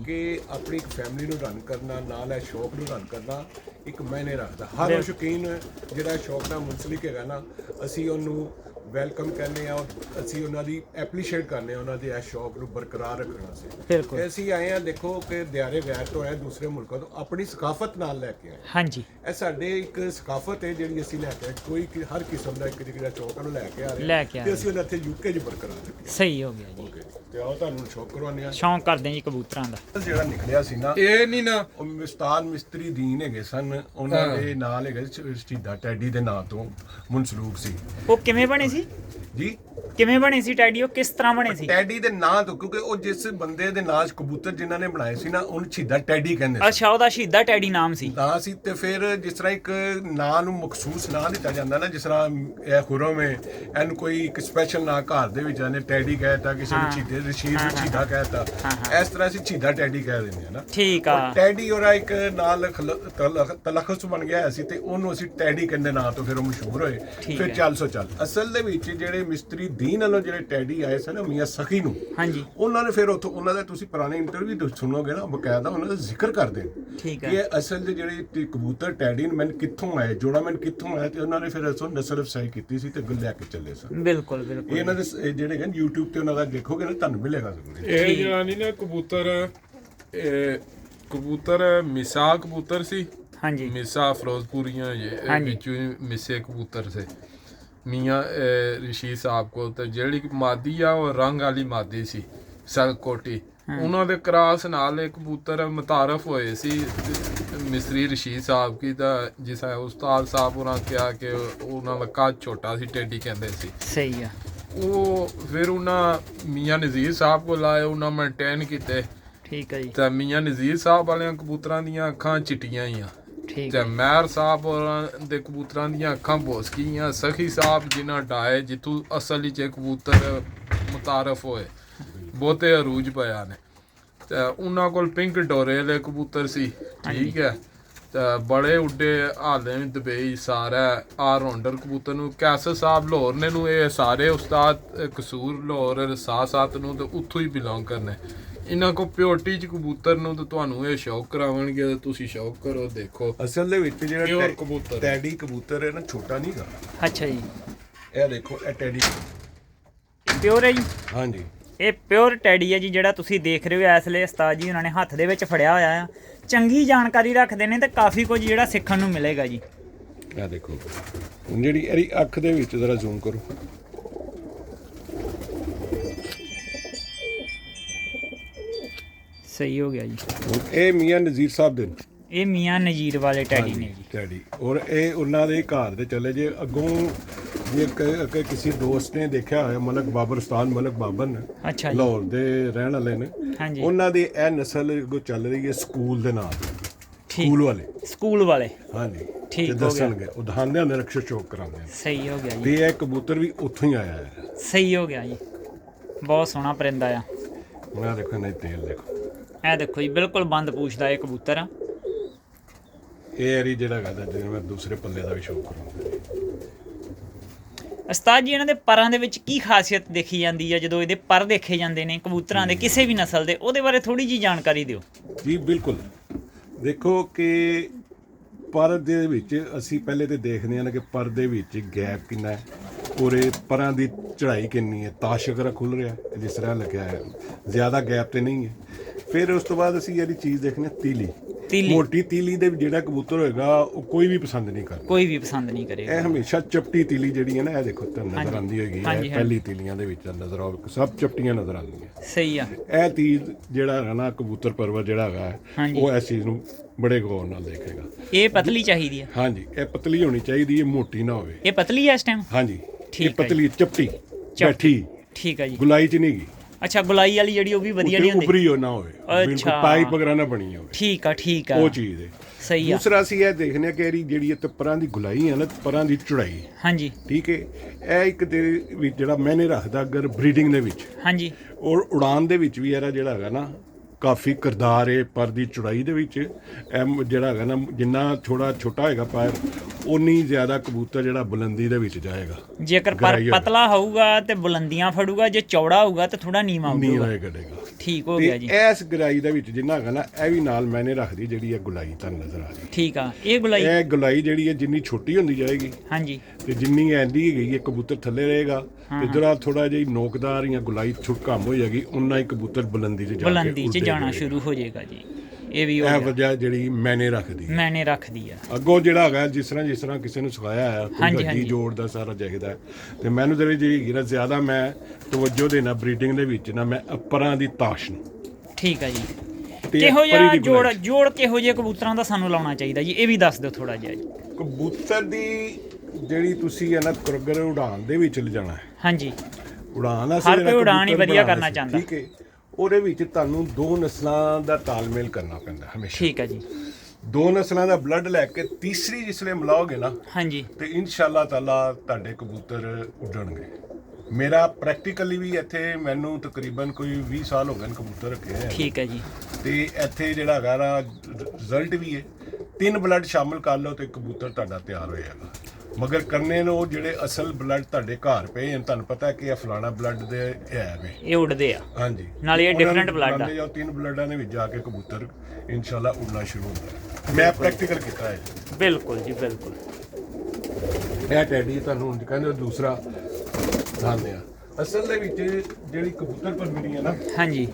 ਕਿ ਆਪਣੀ ਇੱਕ ਫੈਮਿਲੀ ਨੂੰ ਰਨ ਕਰਨਾ ਨਾਲ ਇਹ ਸ਼ੌਕ ਨੂੰ ਰਨ ਕਰਨਾ ਇੱਕ ਮਾਇਨੇ ਰੱਖਦਾ। ਹਰ ਸ਼ੌਕੀਨ ਜਿਹੜਾ ਸ਼ੌਕ ਨਾਲ ਮੁੰਸਲਿਕ ਹੈਗਾ ਨਾ ਅਸੀਂ ਉਹਨੂੰ ਵੈਲਕਮ ਕਹਿੰਦੇ ਆ ਅਸੀਂ ਉਹਨਾਂ ਦੀ ਐਪਰੀਸ਼ੀਏਟ ਕਰਨੇ ਆ ਉਹਨਾਂ ਦੇ ਇਹ ਸ਼ੌਕ ਨੂੰ ਬਰਕਰਾਰ ਰੱਖਣ ਵਾਸਤੇ ਬਿਲਕੁਲ। ਅਸੀਂ ਆਏ ਆ ਦੇਖੋ ਕਿ ਦਿਹਾੜੇ ਗੈਰ ਤੋਂ ਆਏ ਦੂਸਰੇ ਮੁਲਕਾਂ ਤੋਂ ਆਪਣੀ ਸਕਾਫਤ ਨਾਲ ਲੈ ਕੇ ਆਏ। ਹਾਂਜੀ। ਇਹ ਸਾਡੇ ਇੱਕ ਸਕਾਫਤ ਹੈ ਜਿਹੜੀ ਅਸੀਂ ਲੈ ਕੇ ਆਏ ਕੋਈ ਕਿ- ਹਰ ਕਿਸਮ ਦਾ ਇੱਕ ਜਿਹੜਾ ਚੌਕ ਨੂੰ ਲੈ ਕੇ ਆ ਰਹੇ ਹਾਂ ਲੈ ਕੇ ਆ ਤੇ ਅਸੀਂ ਉਹਨਾਂ ਇੱਥੇ ਯੂਕੇ 'ਚ ਬਰਕਰਾਰ ਰੱਖੀਏ ਸਹੀ ਹੋ ਗਿਆ ਜੀ। ਓਕੇ ਤੇ ਆਓ ਤੁਹਾਨੂੰ ਸ਼ੌਕ ਕਰਵਾਉਂਦੇ ਆ ਸ਼ੌਂਕ ਕਰਦੇ ਜੀ ਕਬੂਤਰਾਂ ਦਾ। ਜਿਹੜਾ ਨਿਕਲਿਆ ਸੀ ਨਾ ਇਹ ਨਹੀਂ ਨਾ। ਉਹ ਮਿਸਤਾਨ ਮਿਸਤਰੀ ਦੀਨ ਹੈਗੇ ਸਨ ਉਹਨਾਂ ਦੇ ਨਾਲ ਹੈਗੇ ਸੀ ਸ਼ਹੀਦਾ ਟੈਡੀ ਦੇ ਨਾਂ ਤੋਂ ਮੁਨਸਲੂਕ ਸੀ। ਉਹ ਕਿਵੇਂ ਬਣੇ ਸੀ? ਜੀ। ਕਿਵੇਂ ਬਣੇ ਸੀ ਟੈਡੀ? ਉਹ ਕਿਸ ਤਰ੍ਹਾਂ ਬਣੇ ਸੀ? ਟੈਡੀ ਦੇ ਨਾਂ ਤੋਂ ਕਿਉਂਕਿ ਉਹ ਜਿਸ ਬੰਦੇ ਦੇ ਨਾਂ 'ਚ ਕਬੂਤਰ ਜਿਨ੍ਹਾਂ ਨੇ ਬਣਾਏ ਸੀ ਨਾ ਉਹਨੂੰ ਸ਼ਹੀਦਾ ਟੈਡੀ ਕਹਿੰਦੇ ਸੀ। ਅੱਛਾ ਉਹਦਾ ਸ਼ਹੀਦਾ ਟੈਡੀ ਨਾਮ ਸੀ। ਨਾਂ ਸੀ ਤੇ ਫਿਰ ਜਿਸ ਤਰ੍ਹਾਂ ਇੱਕ ਨਾਂ ਨੂੰ ਮਖਸੂਸ ਨਾਂ ਦਿੱਤਾ ਜਾਂਦਾ ਨਾ ਜਿਸ ਤਰ੍ਹਾਂ ਇਹ ਖੁਰਮ ਹੈ ਇਹਨੂੰ ਕੋਈ ਇੱਕ ਸਪੈਸ਼ਲ ਨਾਂ ਘਰ ਦੇ ਵਿੱਚ ਆਨੇ ਟੈਡੀ ਕਹਿਤਾ ਕਿਸੇ ਨੂੰ। ਚੀਦੇ ਰਸ਼ੀਦ ਨੂੰ ਚੀਦਾ ਕਹਿਤਾ ਇਸ ਤਰ੍ਹਾਂ ਅਸੀਂ ਚੀਦਾ ਟੈਡੀ ਕਹਿ ਦਿੰਦੇ ਨਾ। ਠੀਕ ਆ। ਟੈਡੀ ਉਹਦਾ ਇੱਕ ਖਲ- ਤਲਖ- ਤਲਖਸ ਬਣ ਗਿਆ ਸੀ ਤੇ ਉਹਨੂੰ ਅਸੀਂ ਟੈਡੀ ਕਹਿੰਦੇ ਨਾਂ ਤੋਂ ਫਿਰ ਉਹ ਮਸ਼ਹੂਰ ਹੋਏ। ਫਿਰ। ਚੱਲ ਸੋ ਚੱਲ। ਅਸਲ ਦੇ ਵਿੱਚ ਜਿਹੜੇ ਮਿਸਤਰੀ ਦੀਨ ਵੱਲੋਂ ਜਿਹੜੇ ਟੈਡੀ ਆਏ ਸਨ ਮੀਆਂ ਸਖੀ ਨੂੰ ਹਾਂਜੀ। ਉਹਨਾਂ ਨੇ ਫਿਰ ਉੱਥੋਂ ਉਹਨਾਂ ਦਾ ਤੁਸੀਂ ਪੁਰਾਣੇ ਇੰਟਰਵਿਊ ਸੁਣੋਗੇ ਨਾ ਬਕਾਇਦਾ ਉਹਨਾਂ ਦਾ ਜ਼ਿਕਰ ਕਰਦੇ ਨੇ। ਠੀਕ ਹੈ। ਇਹ ਅਸਲ ਦੇ ਜਿਹੜੇ ਤੇ ਕਬੂਤਰ ਟੈਡੀ ਨੇ ਮੈਨੂੰ ਕਿੱਥੋਂ ਆਏ ਜੋੜਾ ਮੈਨੂੰ ਕਿੱਥੋਂ ਆਇਆ ਤੇ ਉਹਨਾਂ ਨੇ ਫਿਰ ਅਸਲ ਨਸਲ ਅਫਸਾਈ ਕੀਤੀ ਸੀ ਤੇ ਅੱਗੇ ਲੈ ਕੇ ਚੱਲੇ ਸਨ। ਬਿਲਕੁਲ ਬਿਲਕੁਲ। ਇਹਨਾਂ ਦੇ ਜਿਹੜੇ ਹਨ YouTube ਤੇ ਉਹਨਾਂ ਦਾ ਦੇਖੋਗੇ ਨਾ ਤੁਹਾਨੂੰ ਮਿਲੇਗਾ ਜ਼ਰੂਰ। ਇਹ ਜਿਹੜਾ ਨਹੀਂ ਨਾ ਕਬੂਤਰ ਇਹ ਕਬੂਤਰ ਮਿਸਾ ਕਬੂਤਰ ਸੀ। ਹਾਂਜੀ। ਮਿਸਾ ਫਿਰੋਜ਼ਪੁਰੀਆਂ ਇਹ। ਵਿੱਚੋਂ ਮਿਸੇ ਕਬੂਤਰ ਸੇ। ਮੀਆਂ ਰਸ਼ੀਦ ਸਾਹਿਬ ਕੋਲ ਤੇ ਜਿਹੜੀ ਮਾਦੀ ਆ ਉਹ ਰੰਗ ਵਾਲੀ ਮਾਦੀ ਸੀ ਸਲਕੋਟੀ। ਉਹਨਾਂ ਦੇ ਕਰਾਸ ਨਾਲ ਇੱਕ ਕਬੂਤਰ ਮਤਾਰਫ ਹੋਏ ਸੀ ਮਿਸਰੀ ਰਸ਼ੀਦ ਸਾਹਿਬ ਕੀ ਦਾ ਜਿਸ ਹੈ ਉਸਤਾਦ ਸਾਹਿਬ ਉਹਨਾਂ ਕਿਹਾ ਕਿ ਉਹਨਾਂ ਦਾ ਕੱਦ ਛੋਟਾ ਸੀ ਟੇਡੀ ਕਹਿੰਦੇ ਸੀ। ਸਹੀ ਆ। ਉਹ ਫਿਰ ਉਹਨਾਂ ਮੀਆਂ ਨਜ਼ੀਰ ਸਾਹਿਬ ਕੋਲ ਆਏ ਉਹਨਾਂ ਮੇਨਟੇਨ ਕੀਤੇ। ਠੀਕ ਹੈ ਜੀ। ਤੇ ਮੀਆਂ ਨਜ਼ੀਰ ਸਾਹਿਬ ਵਾਲਿਆਂ ਕਬੂਤਰਾਂ ਦੀਆਂ ਅੱਖਾਂ ਚਿੱਟੀਆਂ ਹੀ ਆ। ਠੀਕ ਤੇ ਮਹਿਰ ਸਾਹਿਬ ਹੋਰਾਂ ਦੇ ਕਬੂਤਰਾਂ ਦੀਆਂ ਅੱਖਾਂ ਬੋਸਕੀਆਂ ਸਖੀ ਸਾਹਿਬ ਜਿਨ੍ਹਾਂ ਡਾਏ ਜਿੱਥੋਂ ਅਸਲ ਵਿੱਚ ਕਬੂਤਰ ਮੁਤਾਰਫ ਹੋਏ ਬਹੁਤੇ ਅਰੂਜ ਪਿਆ ਨੇ। ਤੇ ਉਹਨਾਂ ਕੋਲ ਪਿੰਕ ਡੋਰੇ ਵਾਲੇ ਕਬੂਤਰ ਸੀ ਠੀਕ ਹੈ। ਤੇ ਬੜੇ ਉੱਡੇ ਹਾਲੇ ਵੀ ਦੁਬਈ ਸਾਰਾ ਆ ਰੌਂਡਰ ਕਬੂਤਰ ਨੂੰ। ਕੈਸਰ ਸਾਹਿਬ ਲਾਹੌਰ ਨੇ ਨੂੰ ਇਹ ਸਾਰੇ ਉਸਤਾਦ ਕਸੂਰ ਲਾਹੌਰ ਸਾਸਾਤ ਨੂੰ ਤੇ ਉੱਥੋਂ ਹੀ ਬਿਲੋਂਗ ਕਰਨੇ। ਇਹਨਾਂ ਕੋ ਪਿਓਰਟੀ ਚ ਕਬੂਤਰ ਨੂੰ ਤੇ ਤੁਹਾਨੂੰ ਇਹ ਸ਼ੌਕ ਕਰਾਉਣਗੇ ਤੇ ਤੁਸੀਂ ਸ਼ੌਕ ਕਰੋ ਦੇਖੋ। ਅਸਲ ਦੇ ਵਿੱਚ ਜਿਹੜਾ Pure ਟੈ- ਕਬੂਤਰ। ਟੈਡੀ ਕਬੂਤਰ ਹੈ ਨਾ ਛੋਟਾ ਨਹੀਂਗਾ ਅੱਛਾ ਜੀ। ਇਹ ਦੇਖੋ ਇਹ ਟੈਡੀ। ਪਿਓਰ ਹੈ ਜੀ? ਹਾਂਜੀ। ਇਹ ਪਿਓਰ ਟੈਡੀ ਹੈ ਜੀ ਜਿਹੜਾ ਤੁਸੀਂ ਦੇਖ ਰਹੇ ਹੋ ਇਸ ਲਈ ਉਸਤਾਦ ਜੀ ਉਹਨਾਂ ਨੇ ਹੱਥ ਦੇ ਵਿੱਚ ਫੜਿਆ ਹੋਇਆ ਆ। ਚੰਗੀ ਜਾਣਕਾਰੀ ਰੱਖਦੇ ਨੇ ਤੇ ਕਾਫੀ ਕੁਝ ਜਿਹੜਾ ਸਿੱਖਣ ਨੂੰ ਮਿਲੇਗਾ ਜੀ। ਇਹ ਦੇਖੋ। ਹੁਣ ਜਿਹੜੀ ਇਹਦੀ ਅੱਖ ਦੇ ਵਿੱਚ ਜ਼ਰਾ ਜ਼ੂਮ ਕਰੋ। ਸਹੀ ਹੋ ਗਿਆ ਜੀ। ਹੁਣ ਇਹ ਮੀਆਂ ਨਜ਼ੀਰ ਸਾਹਿਬ ਦੇ ਨੇ। ਇਹ ਮੀਆਂ ਨਜੀਰ ਵਾਲੇ ਟੈਡੀ ਨੇ ਜੀ। ਟੈਡੀ ਔਰ ਇਹ ਉਹਨਾਂ ਦੇ ਘਰ ਦੇ ਚਲੇ ਜੇ। ਅੱਗੋਂ ਜੇ ਕ- ਕਿ ਕਿਸੇ ਦੋਸਤ ਨੇ ਦੇਖਿਆ ਹੋਇਆ ਮਲਕ ਬਾਬਰਸਤਾਨ ਮਲਕ ਬਾਬਰ ਨੇ। ਅੱਛਾ ਜੀ। ਲਾਹੌਰ ਦੇ ਰਹਿਣ ਵਾਲੇ ਨੇ। ਹਾਂਜੀ। ਉਹਨਾਂ ਦੀ ਇਹ ਨਸਲ ਅੱਗੋਂ ਚੱਲ ਰਹੀ ਹੈ ਸਕੂਲ ਦੇ ਨਾਲ ਠੀਕ। ਸਕੂਲ ਵਾਲੇ। ਸਕੂਲ ਵਾਲੇ। ਹਾਂਜੀ। ਠੀਕ ਤੇ ਹੋ ਗਿਆ। ਦੱਸਣਗੇ ਉਦਾਹਰਨ ਦੇ ਨਿਰਕਸ਼ ਸ਼ੌਕ ਕਰਾਉਂਦੇ ਨੇ। ਸਹੀ ਹੋ ਗਿਆ ਜੀ। ਤੇ ਇਹ ਕਬੂਤਰ ਵੀ ਉੱਥੋਂ ਹੀ ਆਇਆ ਹੈ। ਸਹੀ ਹੋ ਗਿਆ ਜੀ। ਬਹੁਤ ਸੋਹਣਾ ਪਰਿੰਦਾ ਆ। ਆਹ ਦੇਖੋ ਨਹੀਂ ਤੇਲ ਦੇਖੋ। ਇਹ ਦੇਖੋ ਜੀ ਬਿਲਕੁਲ ਬੰਦ ਪੂਛਦਾ ਇਹ ਕਬੂਤਰ। ਆ ਇਹ ਏਰੀ ਜਿਹੜਾ ਹੈਗਾ ਜਿਵੇਂ ਮੈਂ ਦੂਸਰੇ ਪੱਲੇ ਦਾ ਵੀ ਸ਼ੌਕ ਕਰਾਉਂਦਾ ਉਸਤਾਦ ਜੀ ਇਹਨਾਂ ਦੇ ਪਰਾਂ ਦੇ ਵਿੱਚ ਕੀ ਖਾਸੀਅਤ ਦੇਖੀ ਜਾਂਦੀ ਹੈ ਜਦੋਂ ਇਹਦੇ ਪਰ ਦੇਖੇ ਜਾਂਦੇ ਨੇ ਕਬੂਤਰਾਂ ਦੇ ਕਿਸੇ ਵੀ ਨਸਲ ਦੇ ਉਹਦੇ ਬਾਰੇ ਥੋੜੀ ਜੀ ਜਾਣਕਾਰੀ ਦਿਓ। ਜੀ ਬਿਲਕੁਲ। ਦੇਖੋ ਕਿ ਪਰ ਦੇ ਵਿੱਚ ਅਸੀਂ ਪਹਿਲੇ ਤੇ ਦੇਖਦੇ ਹਾਂ ਕਿ ਪਰ ਦੇ ਵਿੱਚ ਗੈਪ ਕਿੰਨਾ ਹੈ ਔਰੇ ਪਰਾਂ ਦੀ ਚੜ੍ਹਾਈ ਕਿੰਨੀ ਹੈ ਤਾਸ਼ਕਰਾ ਖੁੱਲ ਰਿਹਾ ਜਿਸ ਤਰ੍ਹਾਂ ਲੱਗਿਆ ਹੈ। ਜ਼ਿਆਦਾ ਗੈਪ ਤੇ ਨਹੀਂ ਹੈ। ਫਿਰ ਉਸ ਤੋਂ ਬਾਅਦ ਅਸੀਂ ਇਹਦੀ ਚੀਜ਼ ਦੇਖਦੇ ਹਾਂ ਤੀਲੀ। ਤੀਲੀ। ਮੋਟੀ ਤੀਲੀ ਦੇ ਜਿਹੜਾ ਕਬੂਤਰ ਹੋਏਗਾ ਉਹ ਕੋਈ ਵੀ ਪਸੰਦ ਨਹੀਂ ਕਰਦਾ। ਕੋਈ ਵੀ ਪਸੰਦ ਨਹੀਂ ਕਰੇਗਾ। ਇਹ ਹਮੇਸ਼ਾ ਚਪਟੀ ਤੀਲੀ ਜਿਹੜੀ ਹੈ ਨਾ ਇਹ ਦੇਖੋ ਤੁਹਾਨੂੰ ਨਜ਼ਰ ਆਉਂਦੀ ਹੋਏਗੀ ਇਹ। ਪਹਿਲੀ ਤੀਲੀਆਂ ਦੇ ਵਿੱਚ ਨਜ਼ਰ ਆਉ ਸਭ ਚਪਟੀਆਂ ਨਜ਼ਰ ਆਉਂਦੀਆਂ। ਸਹੀ ਆ। ਇਹ ਚੀਜ਼ ਜਿਹੜਾ ਹੈਗਾ ਨਾ ਕਬੂਤਰ ਪਰਵਰ ਜਿਹੜਾ ਹੈਗਾ। ਉਹ ਇਸ ਚੀਜ਼ ਨੂੰ ਬੜੇ ਗੌਰ ਨਾਲ ਦੇਖੇਗਾ। ਇਹ ਪਤਲੀ ਚਾਹੀਦੀ ਆ। ਹਾਂਜੀ ਇਹ ਪਤਲੀ ਹੋਣੀ ਚਾਹੀਦੀ ਹੈ ਮੋਟੀ ਨਾ ਹੋਵੇ। ਇਹ ਪਤਲੀ ਆ ਇਸ ਟਾਈਮ ਹਾਂਜੀ ਇਹ ਹੈ ਪਤਲੀ ਚਪਟੀ ਬੈਠੀ। ਠੀਕ ਆ ਜੀ। ਗੁਲਾਈ ਚ ਨਹੀਂ ਗਈ ਅੱਛਾ ਗੁਲਾਈ ਵਾਲੀ ਜਿਹੜੀ ਉਹ ਵੀ ਵਧੀਆ ਨਹੀਂ ਹੁੰਦੀ? ਉਪਰੀ ਹੋ ਨਾ ਹੋਵੇ। ਬਿਲਕੁਲ। ਪਾਈਪ ਵਗੈਰਾ ਨਾ ਬਣੀ ਹੋਵੇ। ਠੀਕ ਆ ਠੀਕ ਆ। ਉਹ ਚੀਜ਼ ਹੈ। ਸਹੀ ਆ। ਦੂਸਰਾ ਅਸੀਂ ਇਹ ਦੇਖਨੇ ਕਿ ਇਹਦੀ ਜਿਹੜੀ ਇਹ ਪਰਾਂ ਦੀ ਗੁਲਾਈ ਹੈ ਨਾ ਪਰਾਂ ਦੀ ਚੜਾਈ ਹਾਂਜੀ। ਠੀਕ ਹੈ। ਇਹ ਇੱਕ ਦੇ ਵਿੱਚ ਜਿਹੜਾ ਮੈਨੇ ਰੱਖਦਾ ਅਗਰ ਬਰੀਡਿੰਗ ਦੇ ਵਿੱਚ। ਹਾਂਜੀ। ਔਰ ਉਡਾਨ ਦੇ ਵਿੱਚ ਵੀ ਇਹਦਾ ਜਿਹੜਾ ਹੈਗਾ ਨਾ ਕਾਫੀ ਕਿਰਦਾਰ ਹੈ ਪਰ ਦੀ ਚੜਾਈ ਦੇ ਵਿੱਚ ਇਹ ਜਿਹੜਾ ਹੈਗਾ ਨਾ ਜਿੰਨਾ ਥੋੜਾ ਛੋਟਾ ਹੋਏਗਾ ਪੈਰ ਉਨੀ ਜ਼ਿਆਦਾ ਕਬੂਤਰ ਜਿਹੜਾ ਬੁਲੰਦੀ ਦੇ ਵਿੱਚ ਜਾਏਗਾ। ਜੇਕਰ ਪਰ। ਪਤਲਾ ਹੋਊਗਾ ਤੇ ਬੁਲੰਦੀਆਂ ਫੜੂਗਾ ਜੇ ਚੌੜਾ ਹੋਊਗਾ ਤੇ ਥੋੜਾ ਨੀਵਾ ਹੋਊਗਾ। ਕੱਢੇਗਾ। ਠੀਕ ਹੋ ਤੇ ਗਿਆ ਜੀ। ਇਸ ਗਲਾਈ ਦੇ ਵਿੱਚ ਜਿੰਨਾ ਹੈਗਾ ਨਾ ਇਹ ਵੀ ਨਾਲ ਮੈਨੇ ਰੱਖਦੀ ਜਿਹੜੀ ਹੈ ਗੁਲਾਈ ਤੁਹਾਨੂੰ ਨਜ਼ਰ ਆ ਰਹੀ। ਠੀਕ ਆ ਇਹ ਗੁਲਾਈ? ਇਹ ਗੁਲਾਈ ਜਿਹੜੀ ਹੈ ਜਿੰਨੀ ਛੋਟੀ ਹੁੰਦੀ ਜਾਏਗੀ ਹਾਂਜੀ। ਤੇ ਜਿੰਨੀ ਐਂਦੀ ਗਈ ਹੈ ਕਬੂਤਰ ਥੱਲੇ ਰਹੇਗਾ। ਤੇ ਜਿਹੜਾ ਥੋੜਾ ਜਿਹਾ ਨੋਕਦਾਰ ਜਾਂ ਗੁਲਾਈ ਛੁੱਟ ਕੰਮ ਹੋ ਜਾਏਗੀ ਉਨਾ ਹੀ ਕਬੂਤਰ ਬੁਲੰਦੀ 'ਚ ਜਾ ਕੇ ਬੁਲੰਦੀ 'ਚ। ਜਾਣਾ ਸ਼ੁਰੂ ਹੋ ਜਾਏਗਾ ਜੀ। ਇਹ ਵੀ ਇਹ ਵਜ੍ਹਾ ਜਿਹੜੀ ਮੈਨੇ ਰੱਖਦੀ ਹੈ। ਮੈਨੇ ਰੱਖਦੀ ਆ। ਅੱਗੋਂ ਜਿਹੜਾ ਹੈਗਾ ਜਿਸ ਤਰ੍ਹਾਂ ਜਿਸ ਤਰ੍ਹਾਂ ਕਿਸੇ ਨੂੰ ਸਿਖਾਇਆ ਹੈ ਹਾਂਜੀ, ਕੋਈ ਹਾਂਜੀ। ਜੋੜ ਦਾ ਸਾਰਾ ਚਾਹੀਦਾ ਹੈ। ਤੇ ਮੈਨੂੰ ਜਿਹੜੀ ਜਿਹੜੀ ਨਾ ਜ਼ਿਆਦਾ ਮੈਂ ਤਵੱਜੋ ਦੇਣਾ ਬਰੀਡਿੰਗ ਦੇ ਵਿੱਚ ਨਾ ਮੈਂ ਅਪਰਾਂ ਦੀ ਤਾਸ਼ ਨੂੰ। ਠੀਕ ਆ ਜੀ। ਤੇ ਕਿਹੋ ਪਰੀ ਜਿਹਾ ਦੀ ਜੋੜ ਗੁਲਾਈ। ਜੋੜ ਕਿਹੋ ਜਿਹੇ ਕਬੂਤਰਾਂ ਦਾ ਸਾਨੂੰ ਲਾਉਣਾ ਚਾਹੀਦਾ ਜੀ? ਇਹ ਵੀ ਦੱਸ ਦਿਓ ਥੋੜਾ ਜਿਹਾ ਜੀ। ਕਬੂਤਰ ਦੀ ਜਿਹੜੀ ਤੁਸੀਂ ਹੈ ਨਾ ਕਰਗਰ ਉਡਾਨ ਦੇ ਵਿੱਚ ਲਿਜਾਣਾ ਹੈ। ਹਾਂਜੀ। ਉਡਾਨ ਅਸੀਂ ਹਰ ਕੋਈ ਉਡਾਨ ਹੀ ਵਧੀਆ ਕਰਨਾ ਚਾਹੁੰਦਾ। ਠੀਕ ਹੈ। ਉਹਦੇ ਵਿੱਚ ਤੁਹਾਨੂੰ ਦੋ ਨਸਲਾਂ ਦਾ ਤਾਲਮੇਲ ਕਰਨਾ ਪੈਂਦਾ ਹਮੇਸ਼ਾ। ਠੀਕ ਆ ਜੀ। ਦੋ ਨਸਲਾਂ ਦਾ ਬਲੱਡ ਲੈ ਕੇ ਤੀਸਰੀ ਜਿਸਲੇ ਮਿਲਾਓਗੇ ਨਾ ਹਾਂਜੀ। ਤੇ ਇਨਸ਼ਾਅੱਲਾ ਤਾਲਾ ਤੁਹਾਡੇ ਕਬੂਤਰ ਉੱਡਣਗੇ। ਮੇਰਾ ਪ੍ਰੈਕਟੀਕਲੀ ਵੀ ਇੱਥੇ ਮੈਨੂੰ ਤਕਰੀਬਨ ਕੋਈ 20 ਸਾਲ ਹੋ ਗਏ ਨੇ ਕਬੂਤਰ ਰੱਖੇ ਹੈ ਠੀਕ ਹੈ ਜੀ। ਤੇ ਇੱਥੇ ਜਿਹੜਾ ਹੈਗਾ ਨਾ ਰਿਜ਼ਲਟ ਵੀ ਹੈ। ਤਿੰਨ ਬਲੱਡ ਸ਼ਾਮਿਲ ਕਰ ਲਓ ਤੇ ਕਬੂਤਰ ਤੁਹਾਡਾ ਤਿਆਰ ਹੋ ਜਾਏਗਾ। ਮਗਰ ਕਰਨੇ ਨੂੰ ਜਿਹੜੇ ਅਸਲ ਬਲੱਡ ਤੁਹਾਡੇ ਘਰ ਪਏ ਹਨ ਤੁਹਾਨੂੰ ਪਤਾ ਕਿ ਇਹ ਫਲਾਣਾ ਬਲੱਡ ਦੇ ਹੈ ਵੇ। ਇਹ ਉੱਡਦੇ ਆ। ਹਾਂਜੀ। ਨਾਲੇ ਇਹ different blood ਆ। ਜਾਓ, ਤਿੰਨ ਬਲੱਡਾਂ ਦੇ ਵਿੱਚ ਜਾ ਕੇ ਕਬੂਤਰ ਇਨਸ਼ਾਅੱਲਾ ਉੱਡਣਾ ਸ਼ੁਰੂ ਹੁੰਦਾ ਮੈਂ ਪ੍ਰੈਕਟੀਕਲ ਕੀਤਾ ਹੈ ਬਿਲਕੁਲ ਜੀ ਬਿਲਕੁਲ। ਇਹ ਟੈਡੀ ਤੁਹਾਨੂੰ ਕਹਿੰਦੇ ਦੂਸਰਾ ਆ। ਅਸਲ ਦੇ ਵਿੱਚ ਜਿਹੜੀ ਕਬੂਤਰ ਪਰਵਿਰੀ ਹੈ ਨਾ ਹਾਂਜੀ।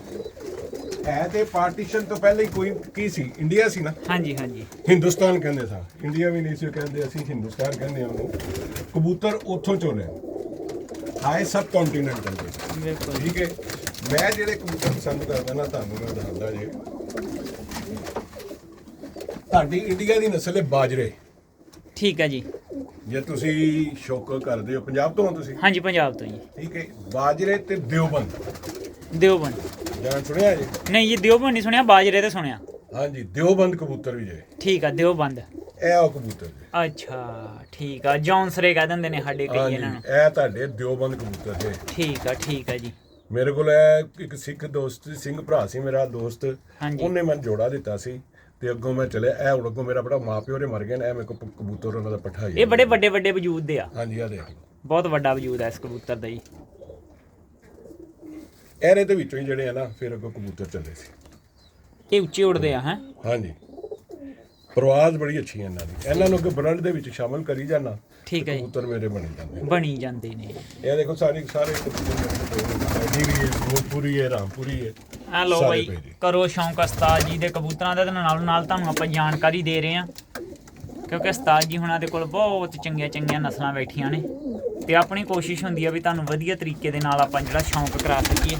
ਹੈ ਤੇ ਪਾਰਟੀਸ਼ਨ ਤੋਂ ਪਹਿਲੇ ਹੀ ਕੋਈ ਕੀ ਸੀ? ਇੰਡੀਆ ਸੀ ਨਾ? ਹਾਂਜੀ ਹਾਂਜੀ। ਹਿੰਦੁਸਤਾਨ ਕਹਿੰਦੇ ਸਾਂ। ਇੰਡੀਆ ਵੀ ਨਹੀਂ ਸੀ ਕਹਿੰਦੇ ਅਸੀਂ ਹਿੰਦੁਸਤਾਨ ਕਹਿੰਦੇ ਹਾਂ ਉਹਨੂੰ। ਕਬੂਤਰ ਉੱਥੋਂ ਚੋਲੇ ਆਏ ਸਬ ਕੰਟੀਨੈਂਟ ਕਹਿੰਦੇ ਸੀ। ਬਿਲਕੁਲ। ਠੀਕ ਹੈ? ਮੈਂ ਜਿਹੜੇ ਕਬੂਤਰ ਪਸੰਦ ਕਰਦਾ ਨਾ ਤੁਹਾਨੂੰ ਮੈਂ ਦੱਸਦਾ ਜੇ। ਤੁਹਾਡੀ ਇੰਡੀਆ ਦੀ ਨਸਲ ਹੈ ਬਾਜਰੇ। ਠੀਕ ਹੈ ਜੀ। ਜੇ ਤੁਸੀਂ ਸ਼ੌਕ ਕਰਦੇ ਹੋ ਪੰਜਾਬ ਤੋਂ ਹੋ ਤੁਸੀਂ? ਹਾਂਜੀ ਪੰਜਾਬ ਤੋਂ ਜੀ। ਠੀਕ ਹੈ? ਬਾਜਰੇ ਤੇ ਦਿਓਬੰਦ। ਦਿਓਬੰਦ। ਜਾਣ ਸੁਣਿਆ ਜੀ? ਨਹੀਂ ਜੀ ਦਿਓਬੰਦ ਨਹੀਂ ਸੁਣਿਆ ਬਾਜਰੇ ਤੇ ਸੁਣਿਆ। ਹਾਂਜੀ ਦਿਓਬੰਦ ਕਬੂਤਰ ਵੀ ਜੇ। ਠੀਕ ਆ ਦਿਓਬੰਦ ਇਹ ਉਹ ਕਬੂਤਰ ਜੇ। ਅੱਛਾ ਠੀਕ ਆ ਜੌਨਸਰੇ ਕਹਿ ਦਿੰਦੇ ਨੇ ਸਾਡੇ ਕਈ ਹਾਂਜੀ ਇਹਨਾਂ ਨੂੰ। ਇਹ ਤੁਹਾਡੇ ਦਿਓਬੰਦ ਕਬੂਤਰ ਜੇ। ਠੀਕ ਆ ਠੀਕ ਆ ਜੀ। ਮੇਰੇ ਕੋਲ ਇਹ ਇੱਕ ਸਿੱਖ ਦੋਸਤ ਸਿੰਘ ਭਰਾ ਸੀ ਮੇਰਾ ਦੋਸਤ। ਹਾਂਜੀ। ਉਹਨੇ ਮੈਨੂੰ ਜੋੜਾ ਦਿੱਤਾ ਸੀ ਤੇ ਅੱਗੋਂ ਮੈਂ ਚਲੇ ਇਹ ਹੁਣ ਅੱਗੋਂ ਮੇਰਾ ਬੜਾ ਮਾਪਿਓ ਦੇ ਮਰ ਗਏ ਨੇ ਇਹ ਮੇਰੇ ਕੋਲ ਪ- ਕਬੂਤਰ ਉਹਨਾਂ ਦਾ ਪੱਠਾ ਹੀ ਇਹ ਬੜੇ ਵੱਡੇ ਵੱਡੇ ਵਜੂਦ ਦੇ ਆ। ਹਾਂਜੀ ਆ ਦੇਖ ਬਹੁਤ ਵੱਡਾ ਵਜੂਦ ਆ ਇਸ ਕਬੂਤਰ ਦਾ ਜੀ। ਇਹਦੇ ਦੇ ਵਿੱਚੋਂ ਹੀ ਜਿਹੜੇ ਆ ਨਾ ਫਿਰ ਅੱਗੋਂ ਕਬੂਤਰ ਚੱਲੇ ਸੀ। ਇਹ ਉੱਚੇ ਉੱਡਦੇ ਆ ਹੈ? ਹਾਂਜੀ। ਪ੍ਰਵਾਜ਼ ਬੜੀ ਅੱਛੀ ਹੈ ਇਹਨਾਂ ਦੀ। ਇਹਨਾਂ ਨੂੰ ਅੱਗੇ ਬਲੱਡ ਦੇ ਵਿੱਚ ਸ਼ਾਮਲ ਕਰੀ ਜਾਣਾ ਠੀਕ ਹੈ ਜੀ। ਕਬੂਤਰ ਮੇਰੇ ਬਣੇ ਜਾਂਦੇ ਨੇ। ਬਣੀ ਜਾਂਦੇ ਨੇ। ਇਹ ਦੇਖੋ ਸਾਰੇ ਸਾਰੇ ਜੀ ਵੀ ਹੈ ਭੋਜਪੁਰੀ ਹੈ ਰਾਮਪੁਰੀ ਹੈ। ਆ ਲੋ ਸਾਰੇ ਬਾਈ। ਕਰੋ ਸ਼ੌਂਕ ਉਸਤਾਦ ਜੀ ਦੇ ਕਬੂਤਰਾਂ ਦਾ ਤੇ ਨਾਲ ਨਾਲ ਤੁਹਾਨੂੰ ਆਪਾਂ ਜਾਣਕਾਰੀ ਦੇ ਰਹੇ ਆ ਕਿਉਂਕਿ ਉਸਤਾਦ ਜੀ ਹੁਣਾਂ ਦੇ ਕੋਲ ਬਹੁਤ ਚੰਗੀਆਂ ਚੰਗੀਆਂ ਨਸਲਾਂ ਬੈਠੀਆਂ ਨੇ। ਤੇ ਆਪਣੀ ਕੋਸ਼ਿਸ਼ ਹੁੰਦੀ ਆ ਵੀ ਤੁਹਾਨੂੰ ਵਧੀਆ ਤਰੀਕੇ ਦੇ ਨਾਲ ਆਪਾਂ ਜਿਹੜਾ ਸ਼ੌਂਕ ਕਰਾ ਸਕੀਏ।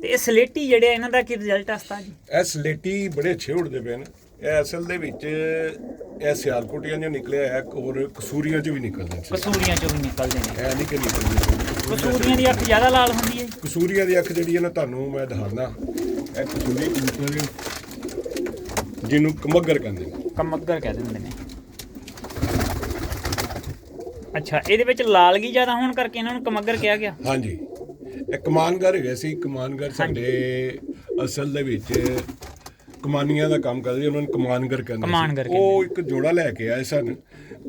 ਤੇ ਇਹ ਸਲੇਟੀ ਜਿਹੜੇ ਆ ਇਹਨਾਂ ਦਾ ਕੀ ਰਿਜ਼ਲਟ ਆ ਉਸਤਾਦ ਜੀ? ਇਹ ਸਲੇਟੀ ਬੜੇ ਅੱਛੇ ਉੜਦੇ ਪਏ ਨੇ। ਇਹ ਅਸਲ ਦੇ ਵਿੱਚ ਇਹ ਸਿਆਲਕੋਟੀਆਂ ਚੋਂ ਨਿਕਲਿਆ ਹੈ ਔਰ ਕਸੂਰੀਆਂ ਚੋਂ ਵੀ ਨਿਕਲਦੇ ਨੇ। ਕਸੂਰੀਆਂ ਚੋਂ ਵੀ ਨਿਕਲਦੇ ਨੇ। ਇਹ ਨਹੀਂ ਕਿ ਨਿਕਲਦੇ ਕਸੂਰੀਆਂ ਦੀ ਅੱਖ ਜ਼ਿਆਦਾ ਲਾਲ ਹੁੰਦੀ ਹੈ? ਕਸੂਰੀਆਂ ਦੀ ਅੱਖ ਜਿਹੜੀ ਹੈ ਨਾ ਤੁਹਾਨੂੰ ਮੈਂ ਦਿਖਾਣਾ ਇਹ ਕਸੂਰੀ ਕਬੂਤਰ ਜਿਹਨੂੰ ਕਮੱਗਰ ਕਹਿੰਦੇ ਨੇ। ਕਮੱਗਰ ਕਹਿ ਦਿੰਦੇ ਨੇ। ਅੱਛਾ ਇਹਦੇ ਵਿੱਚ ਲਾਲਗੀ ਜ਼ਿਆਦਾ ਹੋਣ ਕਰਕੇ ਇਹਨਾਂ ਨੂੰ ਕਮੱਗਰ ਕਿਹਾ ਗਿਆ? ਹਾਂਜੀ। ਇਹ ਕਮਾਨਗਰ ਹੈਗੇ ਸੀ ਕਮਾਨਗਰ ਸਾਡੇ ਅਸਲ ਦੇ ਵਿੱਚ ਕਮਾਨੀਆਂ ਦਾ ਕੰਮ ਕਰਦੇ ਉਹਨਾਂ ਨੂੰ ਕਮਾਨਗਰ ਕਹਿੰਦੇ ਸੀ। ਕਮਾਨਗਰ ਉਹ ਇੱਕ ਜੋੜਾ ਲੈ ਕੇ ਆਏ ਸਨ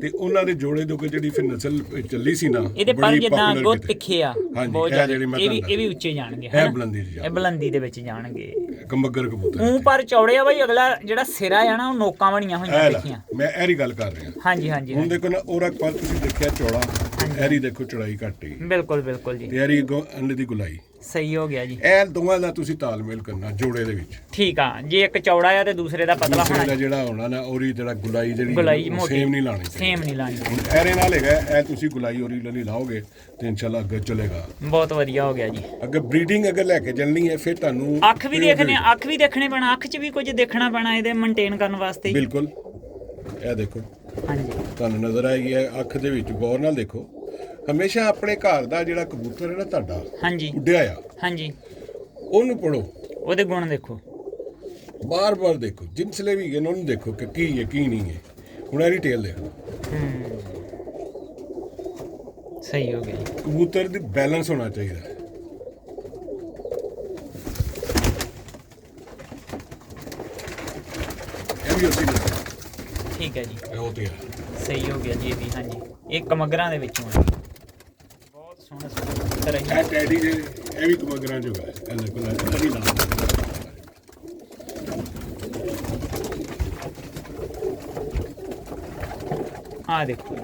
ਤੇ ਉਹਨਾਂ ਦੇ ਜੋੜੇ ਤੋਂ ਕਿ ਜਿਹੜੀ ਫਿਰ ਨਸਲ ਚੱਲੀ ਸੀ ਨਾ ਇਹਦੇ ਪਰ ਬੜੀ ਜਿੱਦਾਂ popular ਕਿਤੇ। ਤਿੱਖੇ ਆ ਹਾਂਜੀ, ਬਹੁਤ ਇਹ ਜ਼ਿਆਦਾ ਜਿਹੜੀ ਮੈਂ ਇਹ ਵੀ ਤੁਹਾਨੂੰ ਇਹ ਵੀ ਉੱਚੇ ਜਾਣਗੇ ਇਹ ਹਨਾ? ਬੁਲੰਦੀ ਚ ਇਹ। ਬੁਲੰਦੀ ਦੇ ਵਿੱਚ ਜਾਣਗੇ। ਕਮੱਗਰ ਕਬੂਤਰ ਉਹ ਪਰ ਚੌੜੇ ਆ ਬਾਈ ਅਗਲਾ ਜਿਹੜਾ ਸਿਰਾ ਆ ਨਾ ਉਹ ਨੋਕਾਂ ਬਣੀਆਂ ਹੋਈਆਂ ਇਹ ਲੈ, ਮੈਂ ਇਹਦੀ ਗੱਲ ਕਰ ਰਿਹਾ। ਹਾਂਜੀ ਹਾਂਜੀ ਹੁਣ ਦੇਖੋ ਨਾ ਉਹਦਾ ਪਰ ਤੁਸੀਂ ਦੇਖਿਆ ਚੌੜਾ ਇਹਦੀ ਦੇਖੋ ਚੌੜਾਈ ਘੱਟ ਬਿਲਕੁਲ ਬਿਲਕੁਲ ਜੀ। ਤੇ ਇਹਦੀ ਗੋ- ਅੰਡੇ ਦੀ ਗੁਲਾਈ। ਸਹੀ ਹੋ ਗਿਆ ਜੀ। ਇਹ ਦੋਵਾਂ ਦਾ ਤੁਸੀਂ ਤਾਲਮੇਲ ਕਰਨਾ ਜੋੜੇ ਦੇ ਵਿੱਚ। ਠੀਕ ਆ ਜੇ ਇੱਕ ਚੌੜਾ ਆ ਤੇ ਦੂਸਰੇ ਦਾ ਪਤਲਾ ਦੂਸਰੇ ਹੋਣਾ ਦਾ ਜਿਹੜਾ ਹੋਣਾ ਨਾ ਉਹਦੀ ਜਿਹੜਾ ਗੁਲਾਈ ਜਿਹੜੀ ਗੁਲਾਈ ਮੋਟੀ ਸੇਮ ਨਹੀਂ ਲਾਣੀ ਸੇਮ ਨਹੀਂ ਲਾਣੀ। ਹੁਣ ਇਹਦੇ ਨਾਲ ਹੈਗਾ ਇਹ ਤੁਸੀਂ ਗੁਲਾਈ ਔਰੀ ਨਹੀਂ ਲਾਓਗੇ ਤੇ ਇਨਸ਼ਾਅੱਲਾ ਅੱਗੇ ਚੱਲੇਗਾ। ਬਹੁਤ ਵਧੀਆ ਹੋ ਗਿਆ ਜੀ। ਅੱਗੇ ਬਰੀਡਿੰਗ ਅਗਰ ਲੈ ਕੇ ਚੱਲਣੀ ਹੈ ਫਿਰ ਤੁਹਾਨੂੰ ਅੱਖ ਵੀ ਦੇਖਣੇ ਅੱਖ ਵੀ ਦੇਖਣੇ ਪੈਣਾ ਅੱਖ 'ਚ ਵੀ ਕੁਝ ਦੇਖਣਾ ਪੈਣਾ ਇਹਦੇ ਮੇਨਟੇਨ ਕਰਨ ਵਾਸਤੇ ਬਿਲਕੁਲ। ਇਹ ਦੇਖੋ। ਹਾਂਜੀ। ਤੁਹਾਨੂੰ ਨਜ਼ਰ ਆਏਗੀ ਇਹ ਅੱਖ ਦੇ ਵਿੱਚ ਗੌਰ ਨਾਲ ਦੇਖੋ। ਹਮੇਸ਼ਾ ਆਪਣੇ ਘਰ ਦਾ ਜਿਹੜਾ ਕਬੂਤਰ ਹੈ ਨਾ ਤੁਹਾਡਾ ਹਾਂਜੀ। ਉੱਡਿਆ ਆ। ਹਾਂਜੀ। ਉਹਨੂੰ ਪੜੋ ਉਹਦੇ ਗੁਣ ਦੇਖੋ। ਬਾਰ-ਬਾਰ ਦੇਖੋ। ਜਿੰਸਲੇ ਵੀ ਇਹਨਾਂ ਨੂੰ ਦੇਖੋ ਕਿ ਕੀ ਹੈ ਕੀ ਨਹੀਂ ਹੈ। ਹੁਣ ਇਹਦੀ ਟੇਲ ਦੇਖੋ ਹੂੰ। ਸਹੀ ਹੋ ਗਿਆ ਜੀ। ਕਬੂਤਰ ਦੀ ਬੈਲੈਂਸ ਹੋਣਾ ਚਾਹੀਦਾ। ਹੈ ਇਹ ਵੀ ਠੀਕ ਹੈ ਜੀ। ਇਹ ਉਹ ਤੇ ਹੈ ਸਹੀ ਹੋ ਗਿਆ ਜੀ ਇਹ ਵੀ ਹਾਂਜੀ। ਇਹ ਕਮਗਰਾਂ ਦੇ ਵਿੱਚੋਂ ਹੈ ਸੋਹਣਾ ਸੋਹਣਾ ਟੈਡੀ ਦੇ ਇਹ ਵੀ ਕਮਗਰਾਂ ਆ ਦੇਖੋ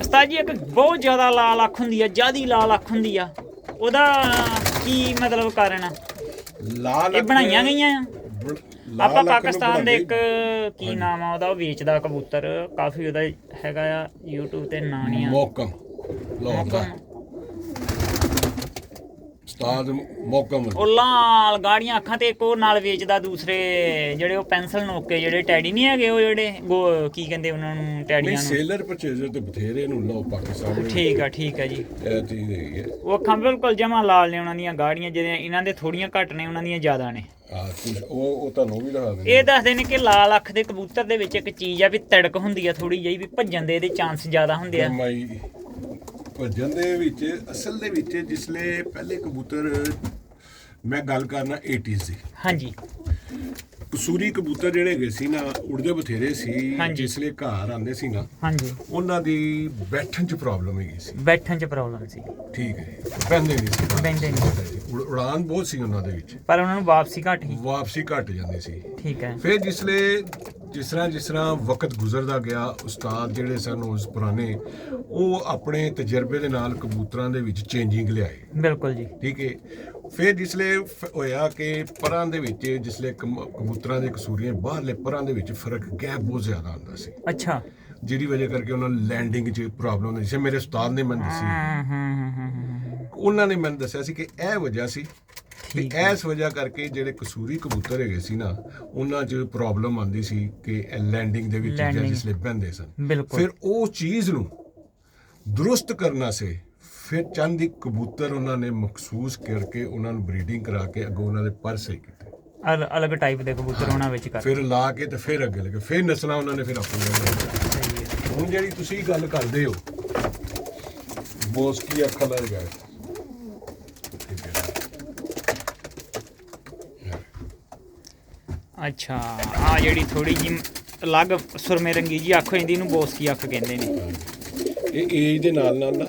ਉਸਤਾਦ ਜੀ ਇੱਕ ਬਹੁਤ ਜ਼ਿਆਦਾ ਲਾਲ ਅੱਖ ਹੁੰਦੀ ਆ ਜਿਆਦੀ ਲਾਲ ਅੱਖ ਹੁੰਦੀ ਆ। ਉਹਦਾ ਕੀ ਮਤਲਬ ਕਾਰਨ ਆ? ਲਾਲ ਇਹ ਬਣਾਈਆਂ ਗਈਆਂ ਆ? ਆਪਾਂ ਪਾਕਿਸਤਾਨ ਦੇ ਇੱਕ ਕੀ ਨਾਮ ਆ ਉਹਦਾ? ਉਹ ਵੇਚਦਾ ਕਬੂਤਰ। ਕਾਫੀ ਉਹਦਾ ਹੈਗਾ ਆ YouTube ਤੇ ਨਾਂ ਨਹੀਂ ਆ। ਮੋਕਮ ਉਸਤਾਦ ਮੋਕਮ ਉਹ ਲਾਲ ਗਾੜੀਆਂ ਅੱਖਾਂ ਤੇ ਇੱਕ ਉਹ ਨਾਲ ਵੇਚਦਾ ਦੂਸਰੇ ਜਿਹੜੇ ਉਹ ਪੈਨਸਲ ਨੋਕੇ ਜਿਹੜੇ ਟੈਡੀ ਨਹੀਂ ਹੈਗੇ ਉਹ ਜਿਹੜੇ ਕੀ ਕਹਿੰਦੇ ਉਹਨਾਂ ਨੂੰ ਟੈਡੀਆਂ ਨੂੰ? ਸੇਲਰ ਪਰਚੇਜ਼ਰ ਤੇ ਬਥੇਰੇ ਨੂੰ ਲਓ ਪਾਕਿਸਤਾਨ ਵਿੱਚ ਠੀਕ ਆ ਠੀਕ ਆ ਜੀ। ਇਹ ਚੀਜ਼ ਹੈਗੀ ਹੈ ਉਹ ਅੱਖਾਂ ਬਿਲਕੁਲ ਜਮਾ ਲਾਲ ਨੇ ਉਹਨਾਂ ਦੀਆਂ ਗਾੜੀਆਂ ਜਿਹੜੇ ਇਹਨਾਂ ਦੇ ਥੋੜੀਆਂ ਘੱਟ ਨੇ ਉਹਨਾਂ ਦੀਆਂ ਜ਼ਿਆਦਾ ਨੇ। ਉਹ ਉਹ ਤੁਹਾਨੂੰ ਵੀ ਦਿਖਾ ਦਿੰਦੇ ਇਹ ਦੱਸਦੇ ਨੇ ਕਿ ਲਾਲ ਅੱਖ ਦੇ ਕਬੂਤਰ ਦੇ ਵਿੱਚ ਇੱਕ ਚੀਜ਼ ਆ ਵੀ ਤੜਕ ਹੁੰਦੀ ਆ ਥੋੜੀ ਜਿਹੀ ਵੀ ਭੱਜਣ ਦੇ ਇਹਦੇ ਚਾਂਸ ਜ਼ਿਆਦਾ ਹੁੰਦੇ ਆ। ਭੱਜਣ ਦੇ ਵਿੱਚ, ਅਸਲ ਦੇ ਵਿੱਚ ਜਿਸਲੇ ਪਹਿਲੇ ਕਬੂਤਰ ਮੈਂ ਗੱਲ ਕਰਨਾ 80s ਦੀ। ਹਾਂਜੀ। ਕਸੂਰੀ ਕਬੂਤਰ ਜਿਹੜੇ ਹੈਗੇ ਸੀ ਨਾ ਉੜਦੇ ਬਥੇਰੇ ਸੀ ਹਾਂਜੀ। ਜਿਸਲੇ ਘਰ ਆਉਂਦੇ ਸੀ ਨਾ ਹਾਂਜੀ। ਉਹਨਾਂ ਦੀ ਬੈਠਣ 'ਚ ਪ੍ਰੋਬਲਮ ਹੈਗੀ ਸੀ। ਬੈਠਣ 'ਚ ਪ੍ਰੋਬਲਮ ਸੀ। ਠੀਕ ਹੈ ਬੈਠਦੇ ਨਹੀਂ ਸੀ। ਬੈਂਦੇ ਨਹੀਂ। ਉਡਾਨ ਬਹੁਤ ਸੀ ਉਹਨਾਂ ਦੇ ਵਿੱਚ। ਪਰ ਉਹਨਾਂ ਨੂੰ ਵਾਪਸੀ ਘੱਟ ਹੀ ਵਾਪਸੀ ਘਟ ਜਾਂਦੀ ਸੀ। ਠੀਕ ਹੈ। ਫਿਰ ਜਿਸਲੇ ਜਿਸ ਤਰ੍ਹਾਂ ਜਿਸ ਤਰ੍ਹਾਂ ਵਕਤ ਗੁਜ਼ਰਦਾ ਗਿਆ ਉਸਤਾਦ ਜਿਹੜੇ ਸਨ ਉਸ ਪੁਰਾਣੇ ਉਹ ਆਪਣੇ ਤਜਰਬੇ ਦੇ ਨਾਲ ਕਬੂਤਰਾਂ ਦੇ ਵਿੱਚ ਚੇਂਜਿੰਗ ਲਿਆਏ। ਬਿਲਕੁਲ ਜੀ। ਠੀਕ ਹੈ। ਫਿਰ ਜਿਸਲੇ ਹੋਇਆ ਕਿ ਪਰਾਂ ਦੇ ਵਿੱਚ ਜਿਸਲੇ ਕਬੂਤਰਾਂ ਦੇ ਕਸੂਰੀਆਂ ਬਾਹਰਲੇ ਪਰਾਂ ਦੇ ਵਿੱਚ ਫ਼ਰਕ ਗੈਪ ਬਹੁਤ ਜ਼ਿਆਦਾ ਹੁੰਦਾ ਸੀ। ਅੱਛਾ। ਜਿਹਦੀ ਵਜ੍ਹਾ ਕਰਕੇ ਉਹਨਾਂ ਨੂੰ ਲੈਂਡਿੰਗ 'ਚ ਪ੍ਰੋਬਲਮ ਹੁੰਦੀ ਸੀ। ਮੇਰੇ ਉਸਤਾਦ ਨੇ ਮੈਨੂੰ ਦੱਸੀ। ਉਹਨਾਂ ਨੇ ਮੈਨੂੰ ਦੱਸਿਆ ਸੀ ਕਿ ਇਹ ਵਜ੍ਹਾ ਸੀ ਤੇ ਇਸ ਵਜ੍ਹਾ ਕਰਕੇ ਜਿਹੜੇ ਕਸੂਰੀ ਕਬੂਤਰ ਹੈਗੇ ਸੀ ਨਾ ਉਹਨਾਂ 'ਚ ਪ੍ਰੋਬਲਮ ਆਉਂਦੀ ਸੀ ਕਿ ਲੈਂਡਿੰਗ ਦੇ ਵਿੱਚ। ਜਿਸਲੇ ਬਹਿੰਦੇ ਸਨ। ਫਿਰ ਉਹ ਚੀਜ਼ ਨੂੰ ਦਰੁਸਤ ਕਰਨਾ ਸੀ ਫਿਰ ਚੰਦ ਇੱਕ ਕਬੂਤਰ ਉਹਨਾਂ ਨੇ ਮਖਸੂਸ ਕਰਕੇ ਉਹਨਾਂ ਨੂੰ ਬਰੀਡਿੰਗ ਕਰਾ ਕੇ ਅੱਗੋਂ ਉਹਨਾਂ ਦੇ ਪਰ ਸਹੀ ਕੀਤੇ। ਅਲ- ਅਲੱਗ ਟਾਈਪ ਦੇ ਕਬੂਤਰ ਉਹਨਾਂ ਵਿੱਚ ਕਰ ਫਿਰ ਲਾ ਕੇ ਤੇ ਫਿਰ ਅੱਗੇ ਲੱਗੇ ਫਿਰ ਨਸਲਾਂ ਉਹਨਾਂ ਨੇ ਫਿਰ ਆਪਣੀਆਂ ਬਣਾਈਆਂ। ਸਹੀ ਹੈ। ਹੁਣ ਜਿਹੜੀ ਤੁਸੀਂ ਗੱਲ ਕਰਦੇ ਹੋ ਬੋਸਕੀ ਅੱਖਾਂ ਦਾ ਹੈਗਾ? ਅੱਛਾ ਆ ਜਿਹੜੀ ਥੋੜੀ ਜੀ ਅਲੱਗ ਸੁਰਮੇ ਰੰਗੀ ਜੀ ਅੱਖ ਹੋ ਜਾਂਦੀ ਇਹਨੂੰ ਬੋਸਕੀ ਅੱਖ ਕਹਿੰਦੇ ਨੇ? ਇਹ ਏਜ ਦੇ ਨਾਲ ਨਾਲ ਨਾ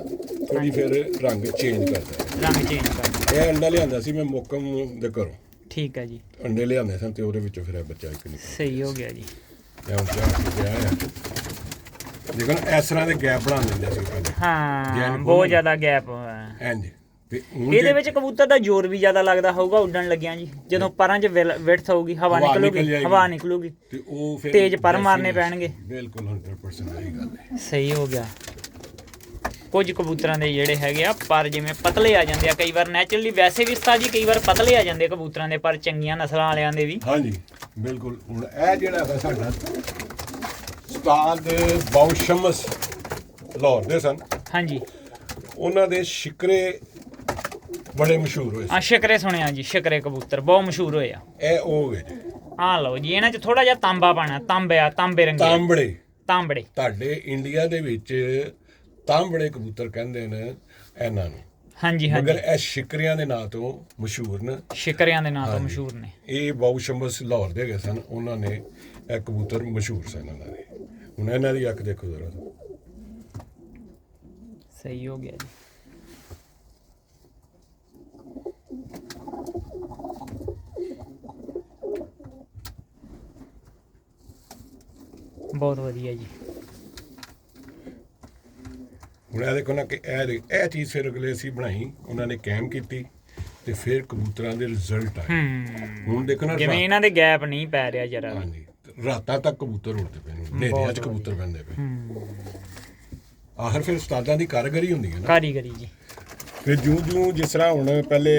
ਥੋੜੀ ਫਿਰ ਰੰਗ ਚੇਂਜ ਕਰਦਾ ਰੰਗ ਚੇਂਜ ਕਰ ਇਹ ਅੰਡਾ ਲਿਆਂਦਾ ਸੀ ਮੈਂ ਮੋਕਮ ਦੇ ਘਰੋਂ। ਠੀਕ ਹੈ ਜੀ। ਅੰਡੇ ਲਿਆਂਦੇ ਸਨ ਤੇ ਉਹਦੇ ਵਿੱਚੋਂ ਫਿਰ ਇਹ ਬੱਚਾ ਇੱਕ ਨਿਕਲਿਆ ਸਹੀ ਹੋ ਗਿਆ ਜੀ। ਮੈਂ ਹੁਣ ਚਾਹ ਕੇ ਗਿਆ ਆ ਦੇਖੋ ਨਾ ਇਸ ਤਰ੍ਹਾਂ ਦੇ ਗੈਪ ਬਣਾ ਦਿੰਦੇ ਸੀ ਪਹਿਲੇ ਹਾਂ ਜੈਨ ਬਹੁਤ। ਜ਼ਿਆਦਾ ਗੈਪ ਇੰਜ। ਤੇ ਹੁਣ ਇਹਦੇ ਜੇ ਵਿੱਚ ਕਬੂਤਰ ਦਾ ਜ਼ੋਰ ਵੀ ਜ਼ਿਆਦਾ ਲੱਗਦਾ ਹੋਊਗਾ ਉੱਡਣ ਲੱਗਿਆਂ ਜੀ। ਜਦੋਂ ਪਰਾਂ 'ਚ ਵਿੜਥ ਹੋਊਗੀ ਹਵਾ ਹਵਾ ਨਿਕਲ ਨਿਕਲੂਗੀ ਜਾਏਗੀ। ਹਵਾ ਨਿਕਲੂਗੀ। ਤੇ ਉਹ ਫਿਰ ਤੇਜ਼ ਪਰ ਮਾਰਨੇ ਪੈਣਗੇ। ਬਿਲਕੁਲ 100% ਸਹੀ ਗੱਲ ਹੈ। ਸਹੀ ਹੋ ਗਿਆ। ਕੁਝ ਕਬੂਤਰਾਂ ਦੇ ਜਿਹੜੇ ਹੈਗੇ ਆ ਪਰ ਜਿਵੇਂ ਪਤਲੇ ਆ ਜਾਂਦੇ ਆ ਕਈ ਵਾਰ ਨੈਚੁਰਲੀ ਵੈਸੇ ਵੀ ਉਸਤਾਦ ਜੀ ਕਈ ਵਾਰ ਪਤਲੇ ਆ ਜਾਂਦੇ ਕਬੂਤਰਾਂ ਦੇ ਪਰ ਚੰਗੀਆਂ ਨਸਲਾਂ ਵਾਲਿਆਂ ਦੇ ਵੀ। ਹਾਂਜੀ ਬਿਲਕੁਲ। ਹੁਣ ਇਹ ਜਿਹੜਾ ਹੈਗਾ ਸਾਡਾ ਉਸਤਾਦ ਬਾਉਸ਼ਮਸ ਲਾਹੌਰ ਦੇ ਸਨ। ਹਾਂਜੀ। ਉਹਨਾਂ ਦੇ ਸ਼ਿਕਰੇ ਬੜੇ ਮਸ਼ਹੂਰ ਹੋਏ ਆ ਸ਼ਿਕਰੇ ਸੁਣਿਆ ਜੀ ਸ਼ਿਕਰੇ ਕਬੂਤਰ ਬਹੁਤ ਮਸ਼ਹੂਰ ਹੋਏ ਆ। ਇਹ ਉਹ ਹੋਏ ਜੀ ਆ ਲਓ ਜੀ ਇਹਨਾਂ 'ਚ ਥੋੜਾ ਜਿਹਾ ਤਾਂਬਾ ਪਾਣਾ ਤਾਂਬਿਆ ਤਾਂਬੇ ਰੰਗੇ। ਤਾਂਬੜੇ। ਤਾਂਬੜੇ। ਤੁਹਾਡੇ ਇੰਡੀਆ ਦੇ ਵਿੱਚ ਤਾਂ ਬੜੇ ਕਬੂਤਰ ਕਹਿੰਦੇ ਨੇ ਇਹਨਾਂ ਨੂੰ। ਹਾਂਜੀ ਮਗਰ ਹਾਂਜੀ ਇਹ ਸ਼ਿਕਰੀਆਂ ਦੇ ਨਾਂ ਤੋਂ ਮਸ਼ਹੂਰ ਨੇ। ਸ਼ਿਕਰਿਆਂ ਦੇ ਨਾਂ ਤੋਂ। ਮਸ਼ਹੂਰ ਨੇ। ਇਹ ਬਾਬੂ ਸ਼ੰਬਸ ਲਾਹੌਰ ਦੇ ਗਏ ਸਨ। ਉਹਨਾਂ ਨੇ ਇਹ ਕਬੂਤਰ ਮਸ਼ਹੂਰ ਸਨ ਇਹਨਾਂ ਦੇ। ਹੁਣ ਇਹਨਾਂ ਦੀ ਅੱਖ ਦੇਖੋ ਜ਼ਰਾ। ਸਹੀ ਹੋ ਗਿਆ ਜੀ। ਬਹੁਤ ਵਧੀਆ ਜੀ। ਹੁਣ ਇਹ ਦੇਖੋ ਨਾ ਕਿ ਇਹ ਇਹ ਚੀਜ਼ ਫਿਰ ਅਗਲੇ ਅਸੀਂ ਬਣਾਈ ਉਹਨਾਂ ਨੇ ਕੈਮ ਕੀਤੀ ਤੇ ਫਿਰ ਕਬੂਤਰਾਂ ਦੇ ਰਿਜ਼ਲਟ ਆਏ। ਹੁਣ ਦੇਖੋ ਨਾ ਜਿਵੇਂ ਇਹਨਾਂ ਦੇ ਗੈਪ ਨਹੀਂ ਪੈ ਰਿਹਾ ਜਰਾ। ਹਾਂਜੀ ਰਾਤਾਂ ਤੱਕ ਕਬੂਤਰ ਉੜਦੇ ਪਏ ਨੇ ਹਨੇਰਿਆਂ 'ਚ ਕਬੂਤਰ ਪੈਂਦੇ ਪਏ। ਆਖਰ ਫਿਰ ਉਸਤਾਦਾਂ ਦੀ ਕਾਰਗਰੀ ਹੁੰਦੀ ਹੈ ਨਾ। ਕਾਰੀਗਰੀ ਜੀ। ਫਿਰ ਜੂ ਜੂ ਜਿਸ ਤਰ੍ਹਾਂ ਹੁਣ ਪਹਿਲੇ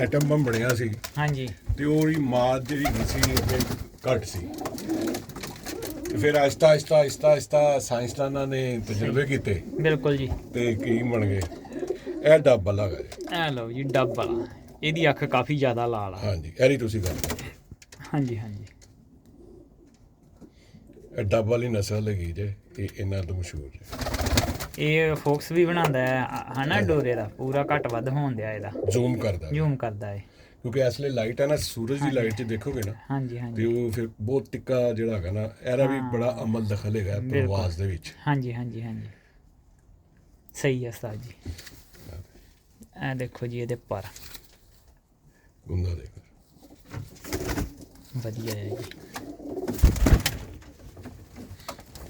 ਐਟਮ ਬੰਬ ਬਣਿਆ ਸੀ ਹਾਂਜੀ। ਤੇ ਉਹਦੀ ਮਾਤ ਜਿਹੜੀ ਸੀ ਘੱਟ ਸੀ। ਫਿਰ ਆਹਿਸਤਾ ਆਹਿਸਤਾ ਆਹਿਸਤਾ ਆਹਿਸਤਾ ਸਾਇੰਸਦਾਨਾਂ ਨੇ ਤਜਰਬੇ ਕੀਤੇ। ਬਿਲਕੁਲ ਜੀ। ਤੇ ਕੀ ਬਣ ਗਏ? ਇਹ ਡੱਬ ਲਗਾ ਐ ਲਓ ਜੀ ਡੱਬ ਵਾਲਾ। ਇਹਦੀ ਅੱਖ ਕਾਫੀ ਜ਼ਿਆਦਾ ਲਾਲ ਆ। ਹਾਂਜੀ ਇਹਦੀ ਤੁਸੀਂ ਗੱਲ ਕਰੋ। ਹਾਂਜੀ ਹਾਂਜੀ। ਇਹ ਡੱਬ ਵਾਲੀ ਨਸਲ ਹੈਗੀ ਜੇ ਇਹ ਇਹਨਾਂ ਤੋਂ ਮਸ਼ਹੂਰ ਹੈ ਇਹ ਫੋਕਸ ਵੀ ਬਣਾਉਂਦਾ ਹੈ ਹਨਾ ਡੋਰੇ ਦਾ। ਪੂਰਾ ਘੱਟ ਵੱਧ ਹੋਣ ਦਿਆ ਇਹਦਾ। ਜ਼ੂਮ ਕਰਦਾ। ਜ਼ੂਮ ਕਰਦਾ ਹੈ ਕਿਉਂਕਿ ਇਸ ਲਈ ਲਾਈਟ ਹੈ ਨਾ ਸੂਰਜ ਦੀ ਲਾਈਟ 'ਚ ਦੇਖੋਗੇ ਨਾ ਹਾਂਜੀ ਤੇ ਹਾਂਜੀ ਉਹ ਫਿਰ ਬਹੁਤ ਤਿੱਕਾ ਜਿਹੜਾ ਹੈਗਾ ਨਾ ਇਹਦਾ ਵੀ ਬੜਾ ਅਮਲ ਦਖਲ ਹੈਗਾ। ਪ੍ਰਵਾਸ ਦੇ ਵਿੱਚ। ਹਾਂਜੀ ਹਾਂਜੀ ਹਾਂਜੀ। ਸਹੀ ਹੈ ਉਸਤਾਦ ਜੀ। ਇਹ ਦੇਖੋ ਜੀ ਇਹਦੇ ਪਰ। ਗੁੰਦਾ ਦੇਖੋ। ਵਧੀਆ ਹੈ ਜੀ।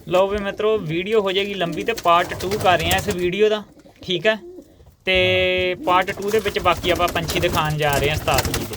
ਲਓ ਵੀ ਮਿੱਤਰੋ ਵੀਡੀਓ ਹੋ ਜਾਏਗੀ ਲੰਬੀ ਤੇ ਪਾਰਟ 2 ਕਰ ਰਹੇ ਆ ਇਸ ਵੀਡੀਓ ਦਾ। ਠੀਕ ਹੈ? ਤੇ ਪਾਰਟ 2 ਦੇ ਵਿੱਚ ਬਾਕੀ ਆਪਾਂ ਪੰਛੀ ਦਿਖਾਉਣ ਜਾ ਰਹੇ ਹਾਂ ਉਸਤਾਦ ਜੀ।